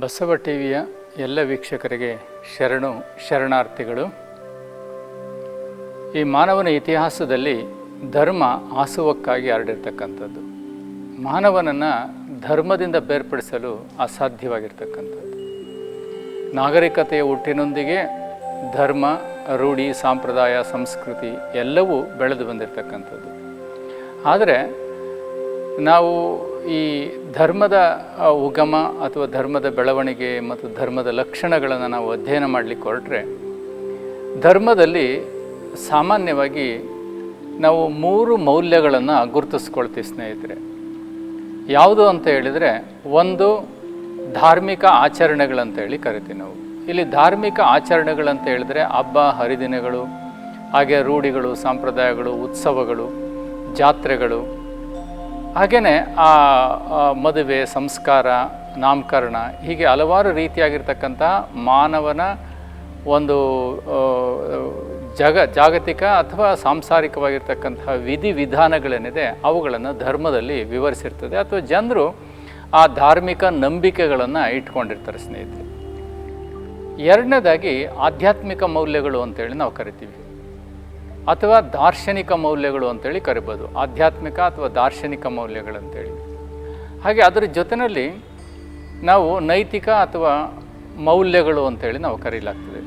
ಬಸವ ಟಿವಿಯ ಎಲ್ಲ ವೀಕ್ಷಕರಿಗೆ ಶರಣು, ಶರಣಾರ್ಥಿಗಳು. ಈ ಮಾನವನ ಇತಿಹಾಸದಲ್ಲಿ ಧರ್ಮ ಆಸುವಕ್ಕಾಗಿ ಹರಡಿರ್ತಕ್ಕಂಥದ್ದು. ಮಾನವನನ್ನು ಧರ್ಮದಿಂದ ಬೇರ್ಪಡಿಸಲು ಅಸಾಧ್ಯವಾಗಿರ್ತಕ್ಕಂಥದ್ದು. ನಾಗರಿಕತೆಯ ಹುಟ್ಟಿನೊಂದಿಗೆ ಧರ್ಮ, ರೂಢಿ, ಸಂಪ್ರದಾಯ, ಸಂಸ್ಕೃತಿ ಎಲ್ಲವೂ ಬೆಳೆದು ಬಂದಿರತಕ್ಕಂಥದ್ದು. ಆದರೆ ನಾವು ಈ ಧರ್ಮದ ಉಗಮ ಅಥವಾ ಧರ್ಮದ ಬೆಳವಣಿಗೆ ಮತ್ತು ಧರ್ಮದ ಲಕ್ಷಣಗಳನ್ನು ನಾವು ಅಧ್ಯಯನ ಮಾಡಲಿಕ್ಕೆ ಹೊರಟ್ರೆ, ಧರ್ಮದಲ್ಲಿ ಸಾಮಾನ್ಯವಾಗಿ ನಾವು ಮೂರು ಮೌಲ್ಯಗಳನ್ನು ಗುರುತಿಸ್ಕೊಳ್ತೀವಿ ಸ್ನೇಹಿತರೆ. ಯಾವುದು ಅಂತ ಹೇಳಿದರೆ, ಒಂದು ಧಾರ್ಮಿಕ ಆಚರಣೆಗಳಂತ ಹೇಳಿ ಕರಿತೀವಿ ನಾವು. ಇಲ್ಲಿ ಧಾರ್ಮಿಕ ಆಚರಣೆಗಳಂತ ಹೇಳಿದ್ರೆ, ಹಬ್ಬ, ಹರಿದಿನಗಳು, ಹಾಗೆ ರೂಢಿಗಳು, ಸಂಪ್ರದಾಯಗಳು, ಉತ್ಸವಗಳು, ಜಾತ್ರೆಗಳು ಹಾಗೆಯೇ ಆ ಮದುವೆ, ಸಂಸ್ಕಾರ, ನಾಮಕರಣ ಹೀಗೆ ಹಲವಾರು ರೀತಿಯಾಗಿರ್ತಕ್ಕಂಥ ಮಾನವನ ಒಂದು ಜಗ, ಜಾಗತಿಕ ಅಥವಾ ಸಾಂಸಾರಿಕವಾಗಿರ್ತಕ್ಕಂತಹ ವಿಧಿವಿಧಾನಗಳೇನಿದೆ ಅವುಗಳನ್ನು ಧರ್ಮದಲ್ಲಿ ವಿವರಿಸಿರ್ತದೆ. ಅಥವಾ ಜನರು ಆ ಧಾರ್ಮಿಕ ನಂಬಿಕೆಗಳನ್ನು ಇಟ್ಕೊಂಡಿರ್ತಾರೆ ಸ್ನೇಹಿತರೆ. ಎರಡನೇದಾಗಿ ಆಧ್ಯಾತ್ಮಿಕ ಮೌಲ್ಯಗಳು ಅಂತೇಳಿ ನಾವು ಕರಿತೀವಿ. ಅಥವಾ ದಾರ್ಶನಿಕ ಮೌಲ್ಯಗಳು ಅಂತೇಳಿ ಕರಿಬೋದು, ಆಧ್ಯಾತ್ಮಿಕ ಅಥವಾ ದಾರ್ಶನಿಕ ಮೌಲ್ಯಗಳಂತೇಳಿ. ಹಾಗೆ ಅದರ ಜೊತೆಯಲ್ಲಿ ನಾವು ನೈತಿಕ ಅಥವಾ ಮೌಲ್ಯಗಳು ಅಂತೇಳಿ ನಾವು ಕರೀಲಾಗ್ತದೆ.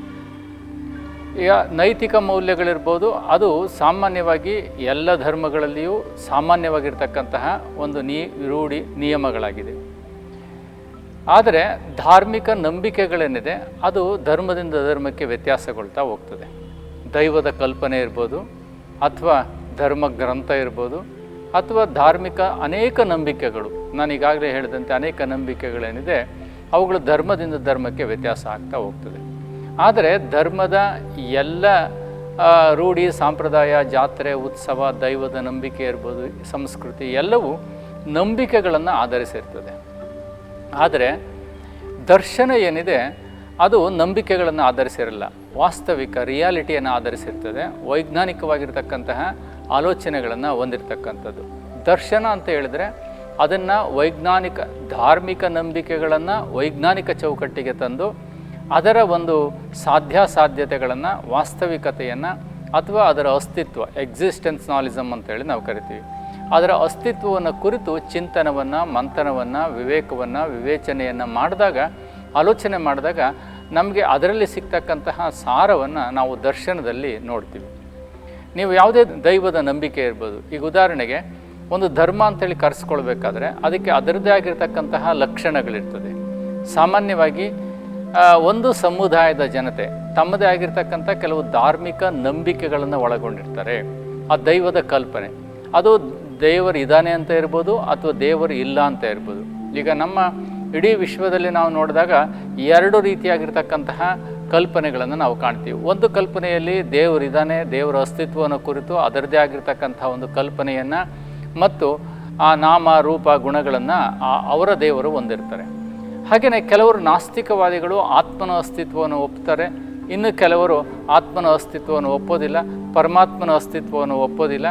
ಈಗ ನೈತಿಕ ಮೌಲ್ಯಗಳಿರ್ಬೋದು, ಅದು ಸಾಮಾನ್ಯವಾಗಿ ಎಲ್ಲ ಧರ್ಮಗಳಲ್ಲಿಯೂ ಸಾಮಾನ್ಯವಾಗಿರ್ತಕ್ಕಂತಹ ಒಂದು ನೀ, ರೂಢಿ ನಿಯಮಗಳಾಗಿದೆ. ಆದರೆ ಧಾರ್ಮಿಕ ನಂಬಿಕೆಗಳೇನಿದೆ, ಅದು ಧರ್ಮದಿಂದ ಧರ್ಮಕ್ಕೆ ವ್ಯತ್ಯಾಸಗೊಳ್ತಾ ಹೋಗ್ತದೆ. ದೈವದ ಕಲ್ಪನೆ ಇರ್ಬೋದು, ಅಥವಾ ಧರ್ಮ ಗ್ರಂಥ ಇರ್ಬೋದು, ಅಥವಾ ಧಾರ್ಮಿಕ ಅನೇಕ ನಂಬಿಕೆಗಳು. ನಾನು ಈಗಾಗಲೇ ಹೇಳಿದಂತೆ ಅನೇಕ ನಂಬಿಕೆಗಳೇನಿದೆ, ಅವುಗಳು ಧರ್ಮದಿಂದ ಧರ್ಮಕ್ಕೆ ವ್ಯತ್ಯಾಸ ಆಗ್ತಾ ಹೋಗ್ತದೆ. ಆದರೆ ಧರ್ಮದ ಎಲ್ಲ ರೂಢಿ, ಸಂಪ್ರದಾಯ, ಜಾತ್ರೆ, ಉತ್ಸವ, ದೈವದ ನಂಬಿಕೆ ಇರ್ಬೋದು, ಸಂಸ್ಕೃತಿ ಎಲ್ಲವೂ ನಂಬಿಕೆಗಳನ್ನು ಆಧರಿಸಿರ್ತದೆ. ಆದರೆ ದರ್ಶನ ಏನಿದೆ ಅದು ನಂಬಿಕೆಗಳನ್ನು ಆಧರಿಸಿರಲ್ಲ. ವಾಸ್ತವಿಕ ರಿಯಾಲಿಟಿಯನ್ನು ಆಧರಿಸಿರ್ತದೆ. ವೈಜ್ಞಾನಿಕವಾಗಿರ್ತಕ್ಕಂತಹ ಆಲೋಚನೆಗಳನ್ನು ಹೊಂದಿರತಕ್ಕಂಥದ್ದು. ದರ್ಶನ ಅಂತ ಹೇಳಿದ್ರೆ ಅದನ್ನು ವೈಜ್ಞಾನಿಕ, ಧಾರ್ಮಿಕ ನಂಬಿಕೆಗಳನ್ನು ವೈಜ್ಞಾನಿಕ ಚೌಕಟ್ಟಿಗೆ ತಂದು ಅದರ ಒಂದು ಸಾಧ್ಯಾಸಾಧ್ಯತೆಗಳನ್ನು, ವಾಸ್ತವಿಕತೆಯನ್ನು ಅಥವಾ ಅದರ ಅಸ್ತಿತ್ವ ಎಕ್ಸಿಸ್ಟೆನ್ಸ್ ನಾಲಿಸಮ್ ಅಂತೇಳಿ ನಾವು ಕರಿತೀವಿ. ಅದರ ಅಸ್ತಿತ್ವವನ್ನು ಕುರಿತು ಚಿಂತನವನ್ನು, ಮಂಥನವನ್ನು, ವಿವೇಕವನ್ನು, ವಿವೇಚನೆಯನ್ನು ಮಾಡಿದಾಗ ಆಲೋಚನೆ ಮಾಡಿದಾಗ ನಮಗೆ ಅದರಲ್ಲಿ ಸಿಗ್ತಕ್ಕಂತಹ ಸಾರವನ್ನು ನಾವು ದರ್ಶನದಲ್ಲಿ ನೋಡ್ತೀವಿ. ನೀವು ಯಾವುದೇ ದೈವದ ನಂಬಿಕೆ ಇರ್ಬೋದು. ಈಗ ಉದಾಹರಣೆಗೆ ಒಂದು ಧರ್ಮ ಅಂತೇಳಿ ಕರೆಸ್ಕೊಳ್ಬೇಕಾದ್ರೆ ಅದಕ್ಕೆ ಅದರದ್ದೇ ಆಗಿರ್ತಕ್ಕಂತಹ ಲಕ್ಷಣಗಳಿರ್ತದೆ. ಸಾಮಾನ್ಯವಾಗಿ ಒಂದು ಸಮುದಾಯದ ಜನತೆ ತಮ್ಮದೇ ಆಗಿರ್ತಕ್ಕಂಥ ಕೆಲವು ಧಾರ್ಮಿಕ ನಂಬಿಕೆಗಳನ್ನು ಒಳಗೊಂಡಿರ್ತಾರೆ. ಆ ದೈವದ ಕಲ್ಪನೆ. ಅದು ದೇವರು ಇದ್ದಾನೆ ಅಂತ ಇರ್ಬೋದು ಅಥವಾ ದೇವರು ಇಲ್ಲ ಅಂತ ಇರ್ಬೋದು. ಈಗ ನಮ್ಮ ಇಡೀ ವಿಶ್ವದಲ್ಲಿ ನಾವು ನೋಡಿದಾಗ ಎರಡು ರೀತಿಯಾಗಿರ್ತಕ್ಕಂತಹ ಕಲ್ಪನೆಗಳನ್ನು ನಾವು ಕಾಣ್ತೀವಿ. ಒಂದು ಕಲ್ಪನೆಯಲ್ಲಿ ದೇವರಿದ್ದಾನೆ ದೇವರ ಅಸ್ತಿತ್ವವನ್ನು ಕುರಿತು ಅದರದೇ ಆಗಿರ್ತಕ್ಕಂಥ ಒಂದು ಕಲ್ಪನೆಯನ್ನು ಮತ್ತು ಆ ನಾಮ, ರೂಪ, ಗುಣಗಳನ್ನು ಅವರ ದೇವರು ಹೊಂದಿರ್ತಾರೆ. ಹಾಗೆಯೇ ಕೆಲವರು ನಾಸ್ತಿಕವಾದಿಗಳು ಆತ್ಮನ ಅಸ್ತಿತ್ವವನ್ನು ಒಪ್ತಾರೆ, ಇನ್ನು ಕೆಲವರು ಆತ್ಮನ ಅಸ್ತಿತ್ವವನ್ನು ಒಪ್ಪೋದಿಲ್ಲ, ಪರಮಾತ್ಮನ ಅಸ್ತಿತ್ವವನ್ನು ಒಪ್ಪೋದಿಲ್ಲ.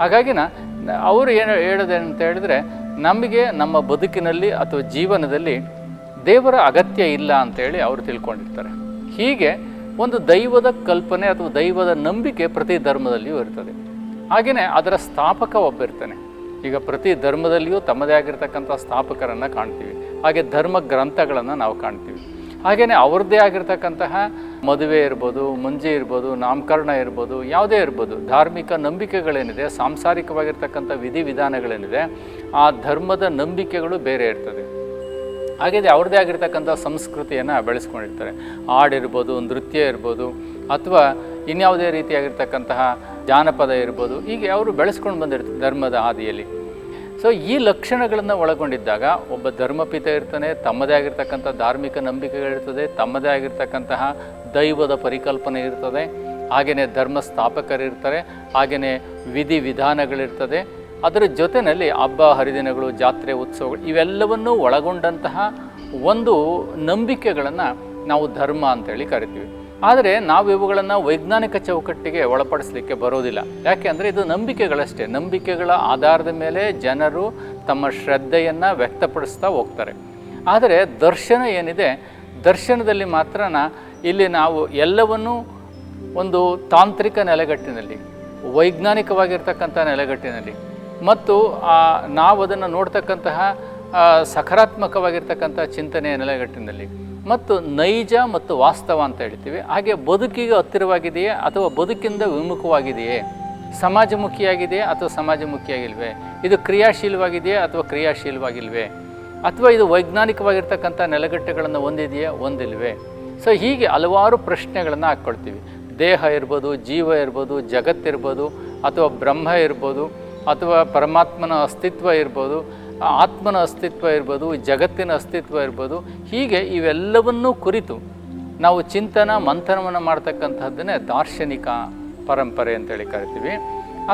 ಹಾಗಾಗಿನ, ಅವರು ಏನು ಹೇಳೋದೇನಂತ ಹೇಳಿದ್ರೆ ನಮಗೆ ನಮ್ಮ ಬದುಕಿನಲ್ಲಿ ಅಥವಾ ಜೀವನದಲ್ಲಿ ದೇವರ ಅಗತ್ಯ ಇಲ್ಲ ಅಂತೇಳಿ ಅವರು ತಿಳ್ಕೊಂಡಿರ್ತಾರೆ. ಹೀಗೆ ಒಂದು ದೈವದ ಕಲ್ಪನೆ ಅಥವಾ ದೈವದ ನಂಬಿಕೆ ಪ್ರತಿ ಧರ್ಮದಲ್ಲಿಯೂ ಇರ್ತದೆ. ಹಾಗೆಯೇ ಅದರ ಸ್ಥಾಪಕ ಒಬ್ಬ ಇರ್ತಾನೆ. ಈಗ ಪ್ರತಿ ಧರ್ಮದಲ್ಲಿಯೂ ತಮ್ಮದೇ ಆಗಿರ್ತಕ್ಕಂಥ ಸ್ಥಾಪಕರನ್ನು ಕಾಣ್ತೀವಿ. ಹಾಗೆ ಧರ್ಮ ಗ್ರಂಥಗಳನ್ನು ನಾವು ಕಾಣ್ತೀವಿ. ಹಾಗೆಯೇ ಅವ್ರದ್ದೇ ಆಗಿರ್ತಕ್ಕಂತಹ ಮದುವೆ ಇರ್ಬೋದು, ಮುಂಜಿ ಇರ್ಬೋದು, ನಾಮಕರಣ ಇರ್ಬೋದು, ಯಾವುದೇ ಇರ್ಬೋದು, ಧಾರ್ಮಿಕ ನಂಬಿಕೆಗಳೇನಿದೆ, ಸಾಂಸಾರಿಕವಾಗಿರ್ತಕ್ಕಂಥ ವಿಧಿವಿಧಾನಗಳೇನಿದೆ, ಆ ಧರ್ಮದ ನಂಬಿಕೆಗಳು ಬೇರೆ ಇರ್ತದೆ. ಹಾಗೆ ಅವ್ರದ್ದೇ ಆಗಿರ್ತಕ್ಕಂಥ ಸಂಸ್ಕೃತಿಯನ್ನು ಬೆಳೆಸ್ಕೊಂಡಿರ್ತಾರೆ. ಹಾಡಿರ್ಬೋದು ನೃತ್ಯ ಇರ್ಬೋದು, ಅಥವಾ ಇನ್ಯಾವುದೇ ರೀತಿಯಾಗಿರ್ತಕ್ಕಂತಹ ಜಾನಪದ ಇರ್ಬೋದು, ಹೀಗೆ ಅವರು ಬೆಳೆಸ್ಕೊಂಡು ಬಂದಿರ್ತಾರೆ ಧರ್ಮದ ಹಾದಿಯಲ್ಲಿ. ಸೊ ಈ ಲಕ್ಷಣಗಳನ್ನು ಒಳಗೊಂಡಿದ್ದಾಗ ಒಬ್ಬ ಧರ್ಮಪಿತ ಇರ್ತಾನೆ, ತಮ್ಮದೇ ಆಗಿರ್ತಕ್ಕಂಥ ಧಾರ್ಮಿಕ ನಂಬಿಕೆಗಳಿರ್ತದೆ, ತಮ್ಮದೇ ಆಗಿರ್ತಕ್ಕಂತಹ ದೈವದ ಪರಿಕಲ್ಪನೆ ಇರ್ತದೆ ಹಾಗೆಯೇ ಧರ್ಮ ಸ್ಥಾಪಕರಿರ್ತಾರೆ ಹಾಗೆಯೇ ವಿಧಿ ವಿಧಾನಗಳಿರ್ತದೆ. ಅದರ ಜೊತೆಯಲ್ಲಿ ಹಬ್ಬ, ಹರಿದಿನಗಳು, ಜಾತ್ರೆ, ಉತ್ಸವಗಳು, ಇವೆಲ್ಲವನ್ನೂ ಒಳಗೊಂಡಂತಹ ಒಂದು ನಂಬಿಕೆಗಳನ್ನು ನಾವು ಧರ್ಮ ಅಂತೇಳಿ ಕರಿತೀವಿ. ಆದರೆ ನಾವು ಇವುಗಳನ್ನು ವೈಜ್ಞಾನಿಕ ಚೌಕಟ್ಟಿಗೆ ಒಳಪಡಿಸಲಿಕ್ಕೆ ಬರೋದಿಲ್ಲ. ಯಾಕೆ ಅಂದರೆ ಇದು ನಂಬಿಕೆಗಳಷ್ಟೇ. ನಂಬಿಕೆಗಳ ಆಧಾರದ ಮೇಲೆ ಜನರು ತಮ್ಮ ಶ್ರದ್ಧೆಯನ್ನು ವ್ಯಕ್ತಪಡಿಸ್ತಾ ಹೋಗ್ತಾರೆ. ಆದರೆ ದರ್ಶನ ಏನಿದೆ ದರ್ಶನದಲ್ಲಿ ಮಾತ್ರ ಇಲ್ಲಿ ನಾವು ಎಲ್ಲವನ್ನೂ ಒಂದು ತಾಂತ್ರಿಕ ನೆಲೆಗಟ್ಟಿನಲ್ಲಿ ವೈಜ್ಞಾನಿಕವಾಗಿರ್ತಕ್ಕಂಥ ನೆಲೆಗಟ್ಟಿನಲ್ಲಿ ಮತ್ತು ಆ, ನಾವು ಅದನ್ನು ನೋಡ್ತಕ್ಕಂತಹ ಸಕಾರಾತ್ಮಕವಾಗಿರ್ತಕ್ಕಂಥ ಚಿಂತನೆಯ ನೆಲೆಗಟ್ಟಿನಲ್ಲಿ ಮತ್ತು ನೈಜ ಮತ್ತು ವಾಸ್ತವ ಅಂತ ಹೇಳ್ತೀವಿ. ಹಾಗೆ ಬದುಕಿಗೆ ಹತ್ತಿರವಾಗಿದೆಯೇ ಅಥವಾ ಬದುಕಿಂದ ವಿಮುಖವಾಗಿದೆಯೇ? ಸಮಾಜಮುಖಿಯಾಗಿದೆಯೇ ಅಥವಾ ಸಮಾಜಮುಖಿಯಾಗಿಲ್ವೇ? ಇದು ಕ್ರಿಯಾಶೀಲವಾಗಿದೆಯೇ ಅಥವಾ ಕ್ರಿಯಾಶೀಲವಾಗಿಲ್ವೇ? ಅಥವಾ ಇದು ವೈಜ್ಞಾನಿಕವಾಗಿರ್ತಕ್ಕಂಥ ನೆಲೆಗಟ್ಟೆಗಳನ್ನು ಹೊಂದಿದೆಯೇ? ಹೊಂದಿಲ್ವೇ. ಸೊ ಹೀಗೆ ಹಲವಾರು ಪ್ರಶ್ನೆಗಳನ್ನು ಹಾಕ್ಕೊಳ್ತೀವಿ. ದೇಹ ಇರ್ಬೋದು, ಜೀವ ಇರ್ಬೋದು ಜಗತ್ತಿರ್ಬೋದು ಅಥವಾ ಬ್ರಹ್ಮ ಇರ್ಬೋದು, ಅಥವಾ ಪರಮಾತ್ಮನ ಅಸ್ತಿತ್ವ ಇರ್ಬೋದು, ಆತ್ಮನ ಅಸ್ತಿತ್ವ ಇರ್ಬೋದು, ಜಗತ್ತಿನ ಅಸ್ತಿತ್ವ ಇರ್ಬೋದು, ಹೀಗೆ ಇವೆಲ್ಲವನ್ನೂ ಕುರಿತು ನಾವು ಚಿಂತನ, ಮಂಥನವನ್ನು ಮಾಡ್ತಕ್ಕಂಥದ್ದನ್ನೇ ದಾರ್ಶನಿಕ ಪರಂಪರೆ ಅಂತೇಳಿ ಕರಿತೀವಿ.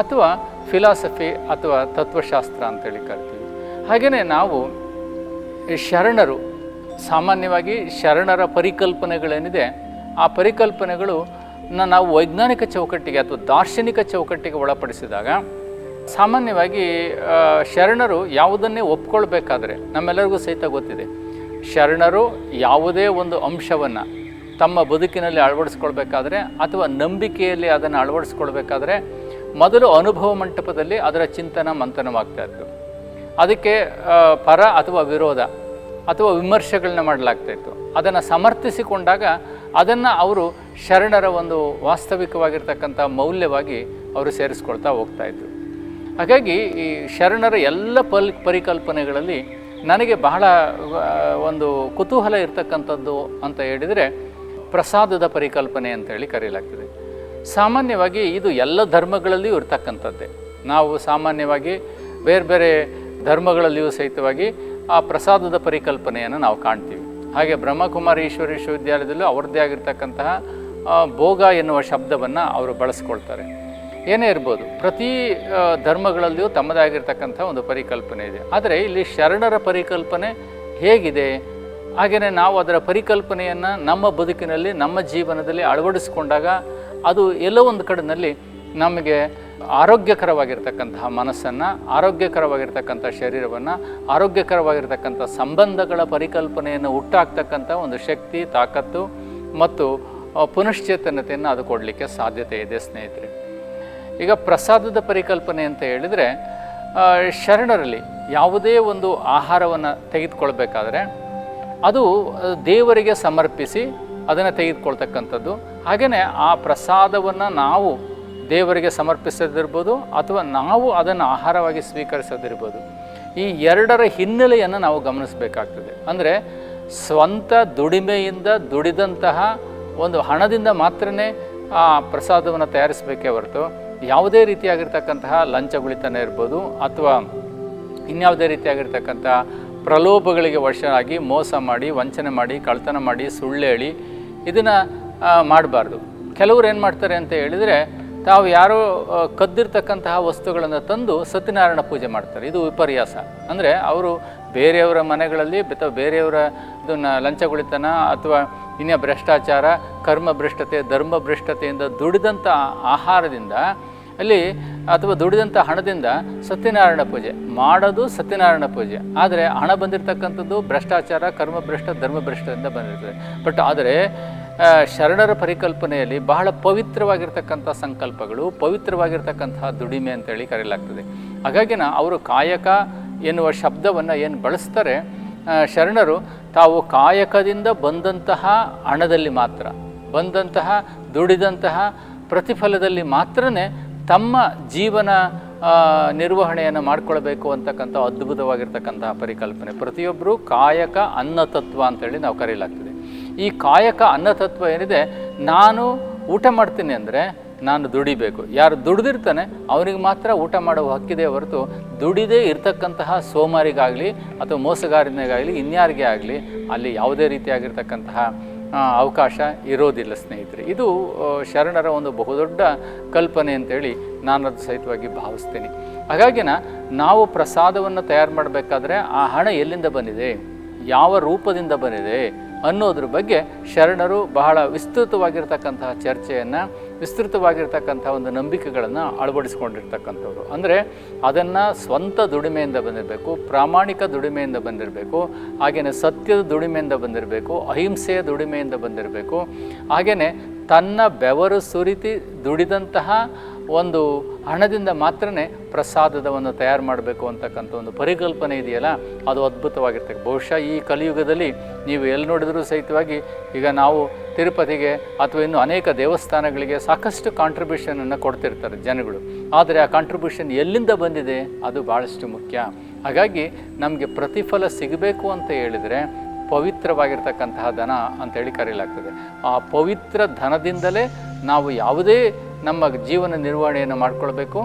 ಅಥವಾ ಫಿಲಾಸಫಿ ಅಥವಾ ತತ್ವಶಾಸ್ತ್ರ ಅಂತೇಳಿ ಕರಿತೀವಿ. ಹಾಗೆಯೇ ನಾವು ಶರಣರು, ಸಾಮಾನ್ಯವಾಗಿ ಶರಣರ ಪರಿಕಲ್ಪನೆಗಳೇನಿದೆ, ಆ ಪರಿಕಲ್ಪನೆಗಳು ನಾವು ವೈಜ್ಞಾನಿಕ ಚೌಕಟ್ಟಿಗೆ ಅಥವಾ ದಾರ್ಶನಿಕ ಚೌಕಟ್ಟಿಗೆ ಒಳಪಡಿಸಿದಾಗ, ಸಾಮಾನ್ಯವಾಗಿ ಶರಣರು ಯಾವುದನ್ನೇ ಒಪ್ಕೊಳ್ಬೇಕಾದ್ರೆ ನಮ್ಮೆಲ್ಲರಿಗೂ ಸಹಿತ ಗೊತ್ತಿದೆ. ಶರಣರು ಯಾವುದೇ ಒಂದು ಅಂಶವನ್ನು ತಮ್ಮ ಬದುಕಿನಲ್ಲಿ ಅಳವಡಿಸ್ಕೊಳ್ಬೇಕಾದ್ರೆ ಅಥವಾ ನಂಬಿಕೆಯಲ್ಲಿ ಅದನ್ನು ಅಳವಡಿಸ್ಕೊಳ್ಬೇಕಾದ್ರೆ ಮೊದಲು ಅನುಭವ ಮಂಟಪದಲ್ಲಿ ಅದರ ಚಿಂತನ ಮಂಥನವಾಗ್ತಾ ಇತ್ತು. ಅದಕ್ಕೆ ಪರ ಅಥವಾ ವಿರೋಧ ಅಥವಾ ವಿಮರ್ಶೆಗಳನ್ನ ಮಾಡಲಾಗ್ತಾ ಇತ್ತು ಅದನ್ನು ಸಮರ್ಥಿಸಿಕೊಂಡಾಗ ಅದನ್ನು ಅವರು ಶರಣರ ಒಂದು ವಾಸ್ತವಿಕವಾಗಿರ್ತಕ್ಕಂಥ ಮೌಲ್ಯವಾಗಿ ಅವರು ಸೇರಿಸ್ಕೊಳ್ತಾ ಹೋಗ್ತಾ ಇದ್ರು ಹಾಗಾಗಿ ಈ ಶರಣರ ಎಲ್ಲ ಪಲ್, ಪರಿಕಲ್ಪನೆಗಳಲ್ಲಿ ನನಗೆ ಬಹಳ ಒಂದು ಕುತೂಹಲ ಇರ್ತಕ್ಕಂಥದ್ದು ಅಂತ ಹೇಳಿದರೆ ಪ್ರಸಾದದ ಪರಿಕಲ್ಪನೆ ಅಂತೇಳಿ ಕರೆಯಲಾಗ್ತದೆ ಸಾಮಾನ್ಯವಾಗಿ ಇದು ಎಲ್ಲ ಧರ್ಮಗಳಲ್ಲಿಯೂ ಇರ್ತಕ್ಕಂಥದ್ದೇ. ನಾವು ಸಾಮಾನ್ಯವಾಗಿ ಬೇರೆ ಬೇರೆ ಧರ್ಮಗಳಲ್ಲಿಯೂ ಸಹಿತವಾಗಿ ಆ ಪ್ರಸಾದದ ಪರಿಕಲ್ಪನೆಯನ್ನು ನಾವು ಕಾಣ್ತೀವಿ. ಹಾಗೆ ಬ್ರಹ್ಮಕುಮಾರಿ ಈಶ್ವರ ವಿಶ್ವವಿದ್ಯಾಲಯದಲ್ಲೂ ಅವ್ರದ್ದೇ ಆಗಿರ್ತಕ್ಕಂತಹ ಭೋಗ ಎನ್ನುವ ಶಬ್ದವನ್ನು ಅವರು ಬಳಸ್ಕೊಳ್ತಾರೆ. ಏನೇ ಇರ್ಬೋದು, ಪ್ರತಿ ಧರ್ಮಗಳಲ್ಲಿಯೂ ತಮ್ಮದೇ ಆಗಿರ್ತಕ್ಕಂಥ ಒಂದು ಪರಿಕಲ್ಪನೆ ಇದೆ. ಆದರೆ ಇಲ್ಲಿ ಶರಣರ ಪರಿಕಲ್ಪನೆ ಹೇಗಿದೆ? ಹಾಗೆಯೇ ನಾವು ಅದರ ಪರಿಕಲ್ಪನೆಯನ್ನು ನಮ್ಮ ಬದುಕಿನಲ್ಲಿ, ನಮ್ಮ ಜೀವನದಲ್ಲಿ ಅಳವಡಿಸಿಕೊಂಡಾಗ ಅದು ಎಲ್ಲೋ ಒಂದು ಕಡೆಯಲ್ಲಿ ನಮಗೆ ಆರೋಗ್ಯಕರವಾಗಿರ್ತಕ್ಕಂತಹ ಮನಸ್ಸನ್ನು, ಆರೋಗ್ಯಕರವಾಗಿರ್ತಕ್ಕಂಥ ಶರೀರವನ್ನು, ಆರೋಗ್ಯಕರವಾಗಿರ್ತಕ್ಕಂಥ ಸಂಬಂಧಗಳ ಪರಿಕಲ್ಪನೆಯನ್ನು ಹುಟ್ಟಾಕ್ತಕ್ಕಂಥ ಒಂದು ಶಕ್ತಿ, ತಾಕತ್ತು ಮತ್ತು ಪುನಶ್ಚೇತನತೆಯನ್ನು ಅದು ಕೊಡಲಿಕ್ಕೆ ಸಾಧ್ಯತೆ ಇದೆ, ಸ್ನೇಹಿತರೆ. ಈಗ ಪ್ರಸಾದದ ಪರಿಕಲ್ಪನೆ ಅಂತ ಹೇಳಿದರೆ ಶರಣರಲ್ಲಿ ಯಾವುದೇ ಒಂದು ಆಹಾರವನ್ನು ತೆಗೆದುಕೊಳ್ಬೇಕಾದ್ರೆ ಅದು ದೇವರಿಗೆ ಸಮರ್ಪಿಸಿ ಅದನ್ನು ತೆಗೆದುಕೊಳ್ತಕ್ಕಂಥದ್ದು. ಹಾಗೆಯೇ ಆ ಪ್ರಸಾದವನ್ನು ನಾವು ದೇವರಿಗೆ ಸಮರ್ಪಿಸೋದಿರ್ಬೋದು ಅಥವಾ ನಾವು ಅದನ್ನು ಆಹಾರವಾಗಿ ಸ್ವೀಕರಿಸೋದಿರ್ಬೋದು. ಈ ಎರಡರ ಹಿನ್ನೆಲೆಯನ್ನು ನಾವು ಗಮನಿಸಬೇಕಾಗ್ತದೆ. ಅಂದರೆ ಸ್ವಂತ ದುಡಿಮೆಯಿಂದ ದುಡಿದಂತಹ ಒಂದು ಹಣದಿಂದ ಮಾತ್ರನೇ ಆ ಪ್ರಸಾದವನ್ನು ತಯಾರಿಸಬೇಕೇ ಹೊರತು ಯಾವುದೇ ರೀತಿಯಾಗಿರ್ತಕ್ಕಂತಹ ಲಂಚಗುಳಿತನ ಇರ್ಬೋದು ಅಥವಾ ಇನ್ಯಾವುದೇ ರೀತಿಯಾಗಿರ್ತಕ್ಕಂಥ ಪ್ರಲೋಭಗಳಿಗೆ ವಶರಾಗಿ ಮೋಸ ಮಾಡಿ, ವಂಚನೆ ಮಾಡಿ ಕಳ್ತನ ಮಾಡಿ ಸುಳ್ಳು ಹೇಳಿ ಇದನ್ನು ಮಾಡಬಾರ್ದು. ಕೆಲವರು ಏನು ಮಾಡ್ತಾರೆ ಅಂತ ಹೇಳಿದರೆ ತಾವು ಯಾರೋ ಕದ್ದಿರ್ತಕ್ಕಂತಹ ವಸ್ತುಗಳನ್ನು ತಂದು ಸತ್ಯನಾರಾಯಣ ಪೂಜೆ ಮಾಡ್ತಾರೆ. ಇದು ವಿಪರ್ಯಾಸ. ಅಂದರೆ ಅವರು ಬೇರೆಯವರ ಮನೆಗಳಲ್ಲಿ ಅಥವಾ ಬೇರೆಯವರ ಇದನ್ನು ಲಂಚಗುಳಿತನ ಅಥವಾ ಇನ್ಯ ಭ್ರಷ್ಟಾಚಾರ ಕರ್ಮ ಭ್ರಷ್ಟತೆ ಧರ್ಮ ಭ್ರಷ್ಟತೆಯಿಂದ ದುಡಿದಂಥ ಆಹಾರದಿಂದ ಅಲ್ಲಿ ಅಥವಾ ದುಡಿದಂಥ ಹಣದಿಂದ ಸತ್ಯನಾರಾಯಣ ಪೂಜೆ ಮಾಡೋದು ಸತ್ಯನಾರಾಯಣ ಪೂಜೆ. ಆದರೆ ಹಣ ಬಂದಿರತಕ್ಕಂಥದ್ದು ಭ್ರಷ್ಟಾಚಾರ, ಕರ್ಮಭ್ರಷ್ಟ ಧರ್ಮಭ್ರಷ್ಟದಿಂದ ಬಂದಿರ್ತದೆ. ಬಟ್ ಆದರೆ ಶರಣರ ಪರಿಕಲ್ಪನೆಯಲ್ಲಿ ಬಹಳ ಪವಿತ್ರವಾಗಿರ್ತಕ್ಕಂಥ ಸಂಕಲ್ಪಗಳು, ಪವಿತ್ರವಾಗಿರ್ತಕ್ಕಂತಹ ದುಡಿಮೆ ಅಂತೇಳಿ ಕರೆಯಲಾಗ್ತದೆ. ಹಾಗಾಗಿನ ಅವರು ಕಾಯಕ ಎನ್ನುವ ಶಬ್ದವನ್ನು ಏನು ಬಳಸ್ತಾರೆ ಶರಣರು ತಾವು ಕಾಯಕದಿಂದ ಬಂದಂತಹ ಹಣದಲ್ಲಿ ಮಾತ್ರ, ಬಂದಂತಹ ದುಡಿದಂತಹ ಪ್ರತಿಫಲದಲ್ಲಿ ಮಾತ್ರ ತಮ್ಮ ಜೀವನ ನಿರ್ವಹಣೆಯನ್ನು ಮಾಡ್ಕೊಳ್ಬೇಕು ಅಂತಕ್ಕಂಥ ಅದ್ಭುತವಾಗಿರ್ತಕ್ಕಂತಹ ಪರಿಕಲ್ಪನೆ. ಪ್ರತಿಯೊಬ್ಬರು ಕಾಯಕ ಅನ್ನತತ್ವ ಅಂತೇಳಿ ನಾವು ಕರೆಯಲಾಗ್ತದೆ. ಈ ಕಾಯಕ ಅನ್ನತತ್ವ ಏನಿದೆ, ನಾನು ಊಟ ಮಾಡ್ತೀನಿ ಅಂದರೆ ನಾನು ದುಡಿಬೇಕು. ಯಾರು ದುಡಿದಿರ್ತಾನೆ, ಅವನಿಗೆ ಮಾತ್ರ ಊಟ ಮಾಡುವ ಹಕ್ಕಿದೆ ಹೊರತು ದುಡಿದೇ ಇರತಕ್ಕಂತಹ ಸೋಮಾರಿಗಾಗಲಿ ಅಥವಾ ಮೋಸಗಾರನಿಗಾಗಲಿ, ಇನ್ಯಾರಿಗೆ ಆಗಲಿ ಅಲ್ಲಿ ಯಾವುದೇ ರೀತಿಯಾಗಿರ್ತಕ್ಕಂತಹ ಅವಕಾಶ ಇರೋದಿಲ್ಲ ಸ್ನೇಹಿತರೆ. ಇದು ಶರಣರ ಒಂದು ಬಹುದೊಡ್ಡ ಕಲ್ಪನೆ ಅಂತೇಳಿ ನಾನು ಅದು ಸಹಿತವಾಗಿ ಭಾವಿಸ್ತೀನಿ. ಹಾಗಾಗಿನ ನಾವು ಪ್ರಸಾದವನ್ನು ತಯಾರು ಮಾಡಬೇಕಾದ್ರೆ ಆ ಹಣ ಎಲ್ಲಿಂದ ಬಂದಿದೆ? ಯಾವ ರೂಪದಿಂದ ಬಂದಿದೆ? ಅನ್ನೋದ್ರ ಬಗ್ಗೆ ಶರಣರು ಬಹಳ ವಿಸ್ತೃತವಾಗಿರ್ತಕ್ಕಂತಹ ಚರ್ಚೆಯನ್ನು ವಿಸ್ತೃತವಾಗಿರ್ತಕ್ಕಂಥ ಒಂದು ನಂಬಿಕೆಗಳನ್ನು ಅಳವಡಿಸ್ಕೊಂಡಿರ್ತಕ್ಕಂಥವ್ರು. ಅಂದರೆ ಅದನ್ನು ಸ್ವಂತ ದುಡಿಮೆಯಿಂದ ಬಂದಿರಬೇಕು, ಪ್ರಾಮಾಣಿಕ ದುಡಿಮೆಯಿಂದ ಬಂದಿರಬೇಕು ಹಾಗೆಯೇ ಸತ್ಯದ ದುಡಿಮೆಯಿಂದ ಬಂದಿರಬೇಕು, ಅಹಿಂಸೆಯ ದುಡಿಮೆಯಿಂದ ಬಂದಿರಬೇಕು ಹಾಗೆಯೇ ತನ್ನ ಬೆವರು ಸುರಿತಿ ದುಡಿದಂತಹ ಒಂದು ಹಣದಿಂದ ಮಾತ್ರನೇ ಪ್ರಸಾದವನ್ನು ತಯಾರು ಮಾಡಬೇಕು ಅಂತಕ್ಕಂಥ ಒಂದು ಪರಿಕಲ್ಪನೆ ಇದೆಯಲ್ಲ? ಅದು ಅದ್ಭುತವಾಗಿರ್ತದೆ. ಬಹುಶಃ ಈ ಕಲಿಯುಗದಲ್ಲಿ ನೀವು ಎಲ್ಲಿ ನೋಡಿದರೂ ಸಹಿತವಾಗಿ ಈಗ ನಾವು ತಿರುಪತಿಗೆ ಅಥವಾ ಇನ್ನು ಅನೇಕ ದೇವಸ್ಥಾನಗಳಿಗೆ ಸಾಕಷ್ಟು ಕಾಂಟ್ರಿಬ್ಯೂಷನನ್ನು ಕೊಡ್ತಿರ್ತಾರೆ ಜನಗಳು. ಆದರೆ ಆ ಕಾಂಟ್ರಿಬ್ಯೂಷನ್ ಎಲ್ಲಿಂದ ಬಂದಿದೆ? ಅದು ಭಾಳಷ್ಟು ಮುಖ್ಯ. ಹಾಗಾಗಿ ನಮಗೆ ಪ್ರತಿಫಲ ಸಿಗಬೇಕು ಅಂತ ಹೇಳಿದರೆ ಪವಿತ್ರವಾಗಿರ್ತಕ್ಕಂತಹ ಧನ ಅಂತೇಳಿ ಕರೆಯಲಾಗ್ತದೆ. ಆ ಪವಿತ್ರ ಧನದಿಂದಲೇ ನಾವು ಯಾವುದೇ ನಮ್ಮ ಜೀವನ ನಿರ್ವಹಣೆಯನ್ನು ಮಾಡಿಕೊಳ್ಬೇಕು,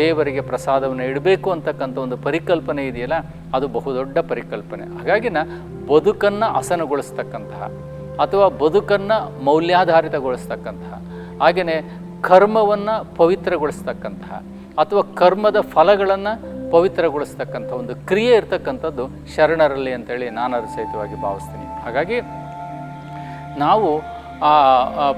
ದೇವರಿಗೆ ಪ್ರಸಾದವನ್ನು ಇಡಬೇಕು ಅಂತಕ್ಕಂಥ ಒಂದು ಪರಿಕಲ್ಪನೆ ಇದೆಯಲ್ಲ, ಅದು ಬಹುದೊಡ್ಡ ಪರಿಕಲ್ಪನೆ. ಹಾಗಾಗಿ ನಾ ಬದುಕನ್ನು ಅಸನಗೊಳಿಸ್ತಕ್ಕಂತಹ ಅಥವಾ ಬದುಕನ್ನು ಮೌಲ್ಯಾಧಾರಿತಗೊಳಿಸ್ತಕ್ಕಂತಹ, ಹಾಗೆಯೇ ಕರ್ಮವನ್ನು ಪವಿತ್ರಗೊಳಿಸ್ತಕ್ಕಂತಹ ಅಥವಾ ಕರ್ಮದ ಫಲಗಳನ್ನು ಪವಿತ್ರಗೊಳಿಸ್ತಕ್ಕಂಥ ಒಂದು ಕ್ರಿಯೆ ಇರ್ತಕ್ಕಂಥದ್ದು ಶರಣರಲ್ಲಿ ಅಂತೇಳಿ ನಾನು ಸಹಿತವಾಗಿ ಭಾವಿಸ್ತೀನಿ. ಹಾಗಾಗಿ ನಾವು ಆ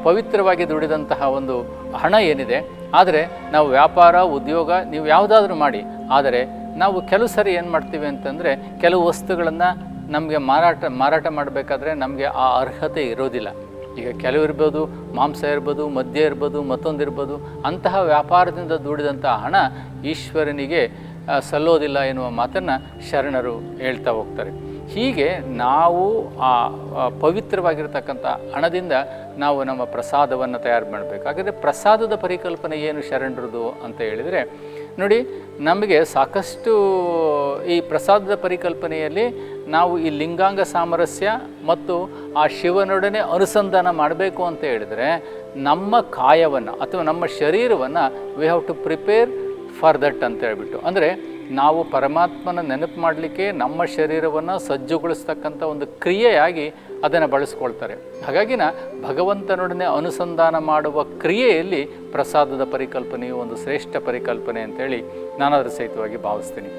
ಪವಿತ್ರವಾಗಿ ದುಡಿದಂತಹ ಒಂದು ಹಣ ಏನಿದೆ, ಆದರೆ ನಾವು ವ್ಯಾಪಾರ, ಉದ್ಯೋಗ, ನೀವು ಯಾವುದಾದ್ರೂ ಮಾಡಿ, ಆದರೆ ನಾವು ಕೆಲವು ಸರಿ ಏನು ಮಾಡ್ತೀವಿ ಅಂತಂದರೆ ಕೆಲವು ವಸ್ತುಗಳನ್ನು ನಮಗೆ ಮಾರಾಟ ಮಾರಾಟ ಮಾಡಬೇಕಾದ್ರೆ ನಮಗೆ ಆ ಅರ್ಹತೆ ಇರೋದಿಲ್ಲ. ಈಗ ಕೆಲವು ಇರ್ಬೋದು, ಮಾಂಸ ಇರ್ಬೋದು, ಮದ್ಯ ಇರ್ಬೋದು, ಮತ್ತೊಂದು ಇರ್ಬೋದು, ಅಂತಹ ವ್ಯಾಪಾರದಿಂದ ದುಡಿದಂಥ ಹಣ ಈಶ್ವರನಿಗೆ ಸಲ್ಲೋದಿಲ್ಲ ಎನ್ನುವ ಮಾತನ್ನು ಶರಣರು ಹೇಳ್ತಾ ಹೋಗ್ತಾರೆ. ಹೀಗೆ ನಾವು ಆ ಪವಿತ್ರವಾಗಿರ್ತಕ್ಕಂಥ ಹಣದಿಂದ ನಾವು ನಮ್ಮ ಪ್ರಸಾದವನ್ನು ತಯಾರು ಮಾಡಬೇಕು. ಹಾಗಾದರೆ ಪ್ರಸಾದದ ಪರಿಕಲ್ಪನೆ ಏನು ಶರಣರದು ಅಂತ ಹೇಳಿದರೆ, ನೋಡಿ, ನಮಗೆ ಸಾಕಷ್ಟು ಈ ಪ್ರಸಾದದ ಪರಿಕಲ್ಪನೆಯಲ್ಲಿ ನಾವು ಈ ಲಿಂಗಾಂಗ ಸಾಮರಸ್ಯ ಮತ್ತು ಆ ಶಿವನೊಡನೆ ಅನುಸಂಧಾನ ಮಾಡಬೇಕು ಅಂತ ಹೇಳಿದರೆ, ನಮ್ಮ ಕಾಯವನ್ನು ಅಥವಾ ನಮ್ಮ ಶರೀರವನ್ನು we have to prepare for that ಅಂತ ಹೇಳ್ಬಿಟ್ಟು. ಅಂದರೆ ನಾವು ಪರಮಾತ್ಮನ ನೆನಪು ಮಾಡಲಿಕ್ಕೆ ನಮ್ಮ ಶರೀರವನ್ನು ಸಜ್ಜುಗೊಳಿಸ್ತಕ್ಕಂಥ ಒಂದು ಕ್ರಿಯೆಯಾಗಿ ಅದನ್ನು ಬಳಸ್ಕೊಳ್ತಾರೆ. ಹಾಗಾಗಿನ ಭಗವಂತನೊಡನೆ ಅನುಸಂಧಾನ ಮಾಡುವ ಕ್ರಿಯೆಯಲ್ಲಿ ಪ್ರಸಾದದ ಪರಿಕಲ್ಪನೆಯು ಒಂದು ಶ್ರೇಷ್ಠ ಪರಿಕಲ್ಪನೆ ಅಂತೇಳಿ ನಾನು ಅದರ ಸಹಿತವಾಗಿ ಭಾವಿಸ್ತೀನಿ.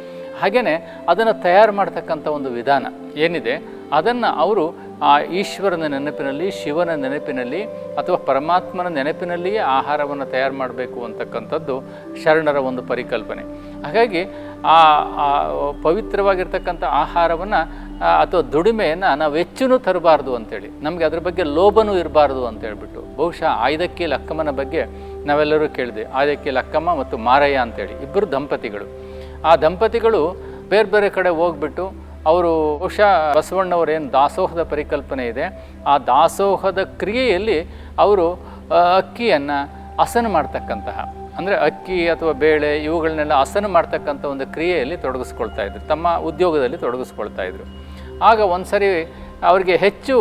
ಹಾಗೆಯೇ ಅದನ್ನು ತಯಾರು ಮಾಡ್ತಕ್ಕಂಥ ಒಂದು ವಿಧಾನ ಏನಿದೆ, ಅದನ್ನು ಅವರು ಆ ಈಶ್ವರನ ನೆನಪಿನಲ್ಲಿ, ಶಿವನ ನೆನಪಿನಲ್ಲಿ ಅಥವಾ ಪರಮಾತ್ಮನ ನೆನಪಿನಲ್ಲಿಯೇ ಆಹಾರವನ್ನು ತಯಾರು ಮಾಡಬೇಕು ಅಂತಕ್ಕಂಥದ್ದು ಶರಣರ ಒಂದು ಪರಿಕಲ್ಪನೆ. ಹಾಗಾಗಿ ಆ ಪವಿತ್ರವಾಗಿರ್ತಕ್ಕಂಥ ಆಹಾರವನ್ನು ಅಥವಾ ದುಡಿಮೆಯನ್ನು ನಾವು ಹೆಚ್ಚೂ ತರಬಾರ್ದು ಅಂತೇಳಿ. ನಮಗೆ ಅದ್ರ ಬಗ್ಗೆ ಲೋಭನೂ ಇರಬಾರ್ದು ಅಂತ ಹೇಳ್ಬಿಟ್ಟು ಬಹುಶಃ ಆಯ್ದಕ್ಕಿ ಲಕ್ಕಮ್ಮನ ಬಗ್ಗೆ ನಾವೆಲ್ಲರೂ ಕೇಳಿದೆ ಆಯ್ದಕ್ಕಿ ಲಕ್ಕಮ್ಮ ಮತ್ತು ಮಾರಯ್ಯ ಅಂತೇಳಿ. ಇಬ್ಬರು ದಂಪತಿಗಳು. ಆ ದಂಪತಿಗಳು ಬೇರೆ ಬೇರೆ ಕಡೆ ಹೋಗ್ಬಿಟ್ಟು ಅವರು ಬಹುಶಃ ಬಸವಣ್ಣವ್ರ ಏನು ದಾಸೋಹದ ಪರಿಕಲ್ಪನೆ ಇದೆ. ಆ ದಾಸೋಹದ ಕ್ರಿಯೆಯಲ್ಲಿ ಅವರು ಅಕ್ಕಿಯನ್ನು ಹಸನು ಮಾಡ್ತಕ್ಕಂತಹ, ಅಂದರೆ ಅಕ್ಕಿ ಅಥವಾ ಬೇಳೆ ಇವುಗಳನ್ನೆಲ್ಲ ಹಸನು ಮಾಡ್ತಕ್ಕಂಥ ಒಂದು ಕ್ರಿಯೆಯಲ್ಲಿ ತೊಡಗಿಸ್ಕೊಳ್ತಾ ಇದ್ರು, ತಮ್ಮ ಉದ್ಯೋಗದಲ್ಲಿ ತೊಡಗಿಸ್ಕೊಳ್ತಾ ಇದ್ರು. ಆಗ ಒಂದು ಸರಿ ಅವರಿಗೆ ಹೆಚ್ಚು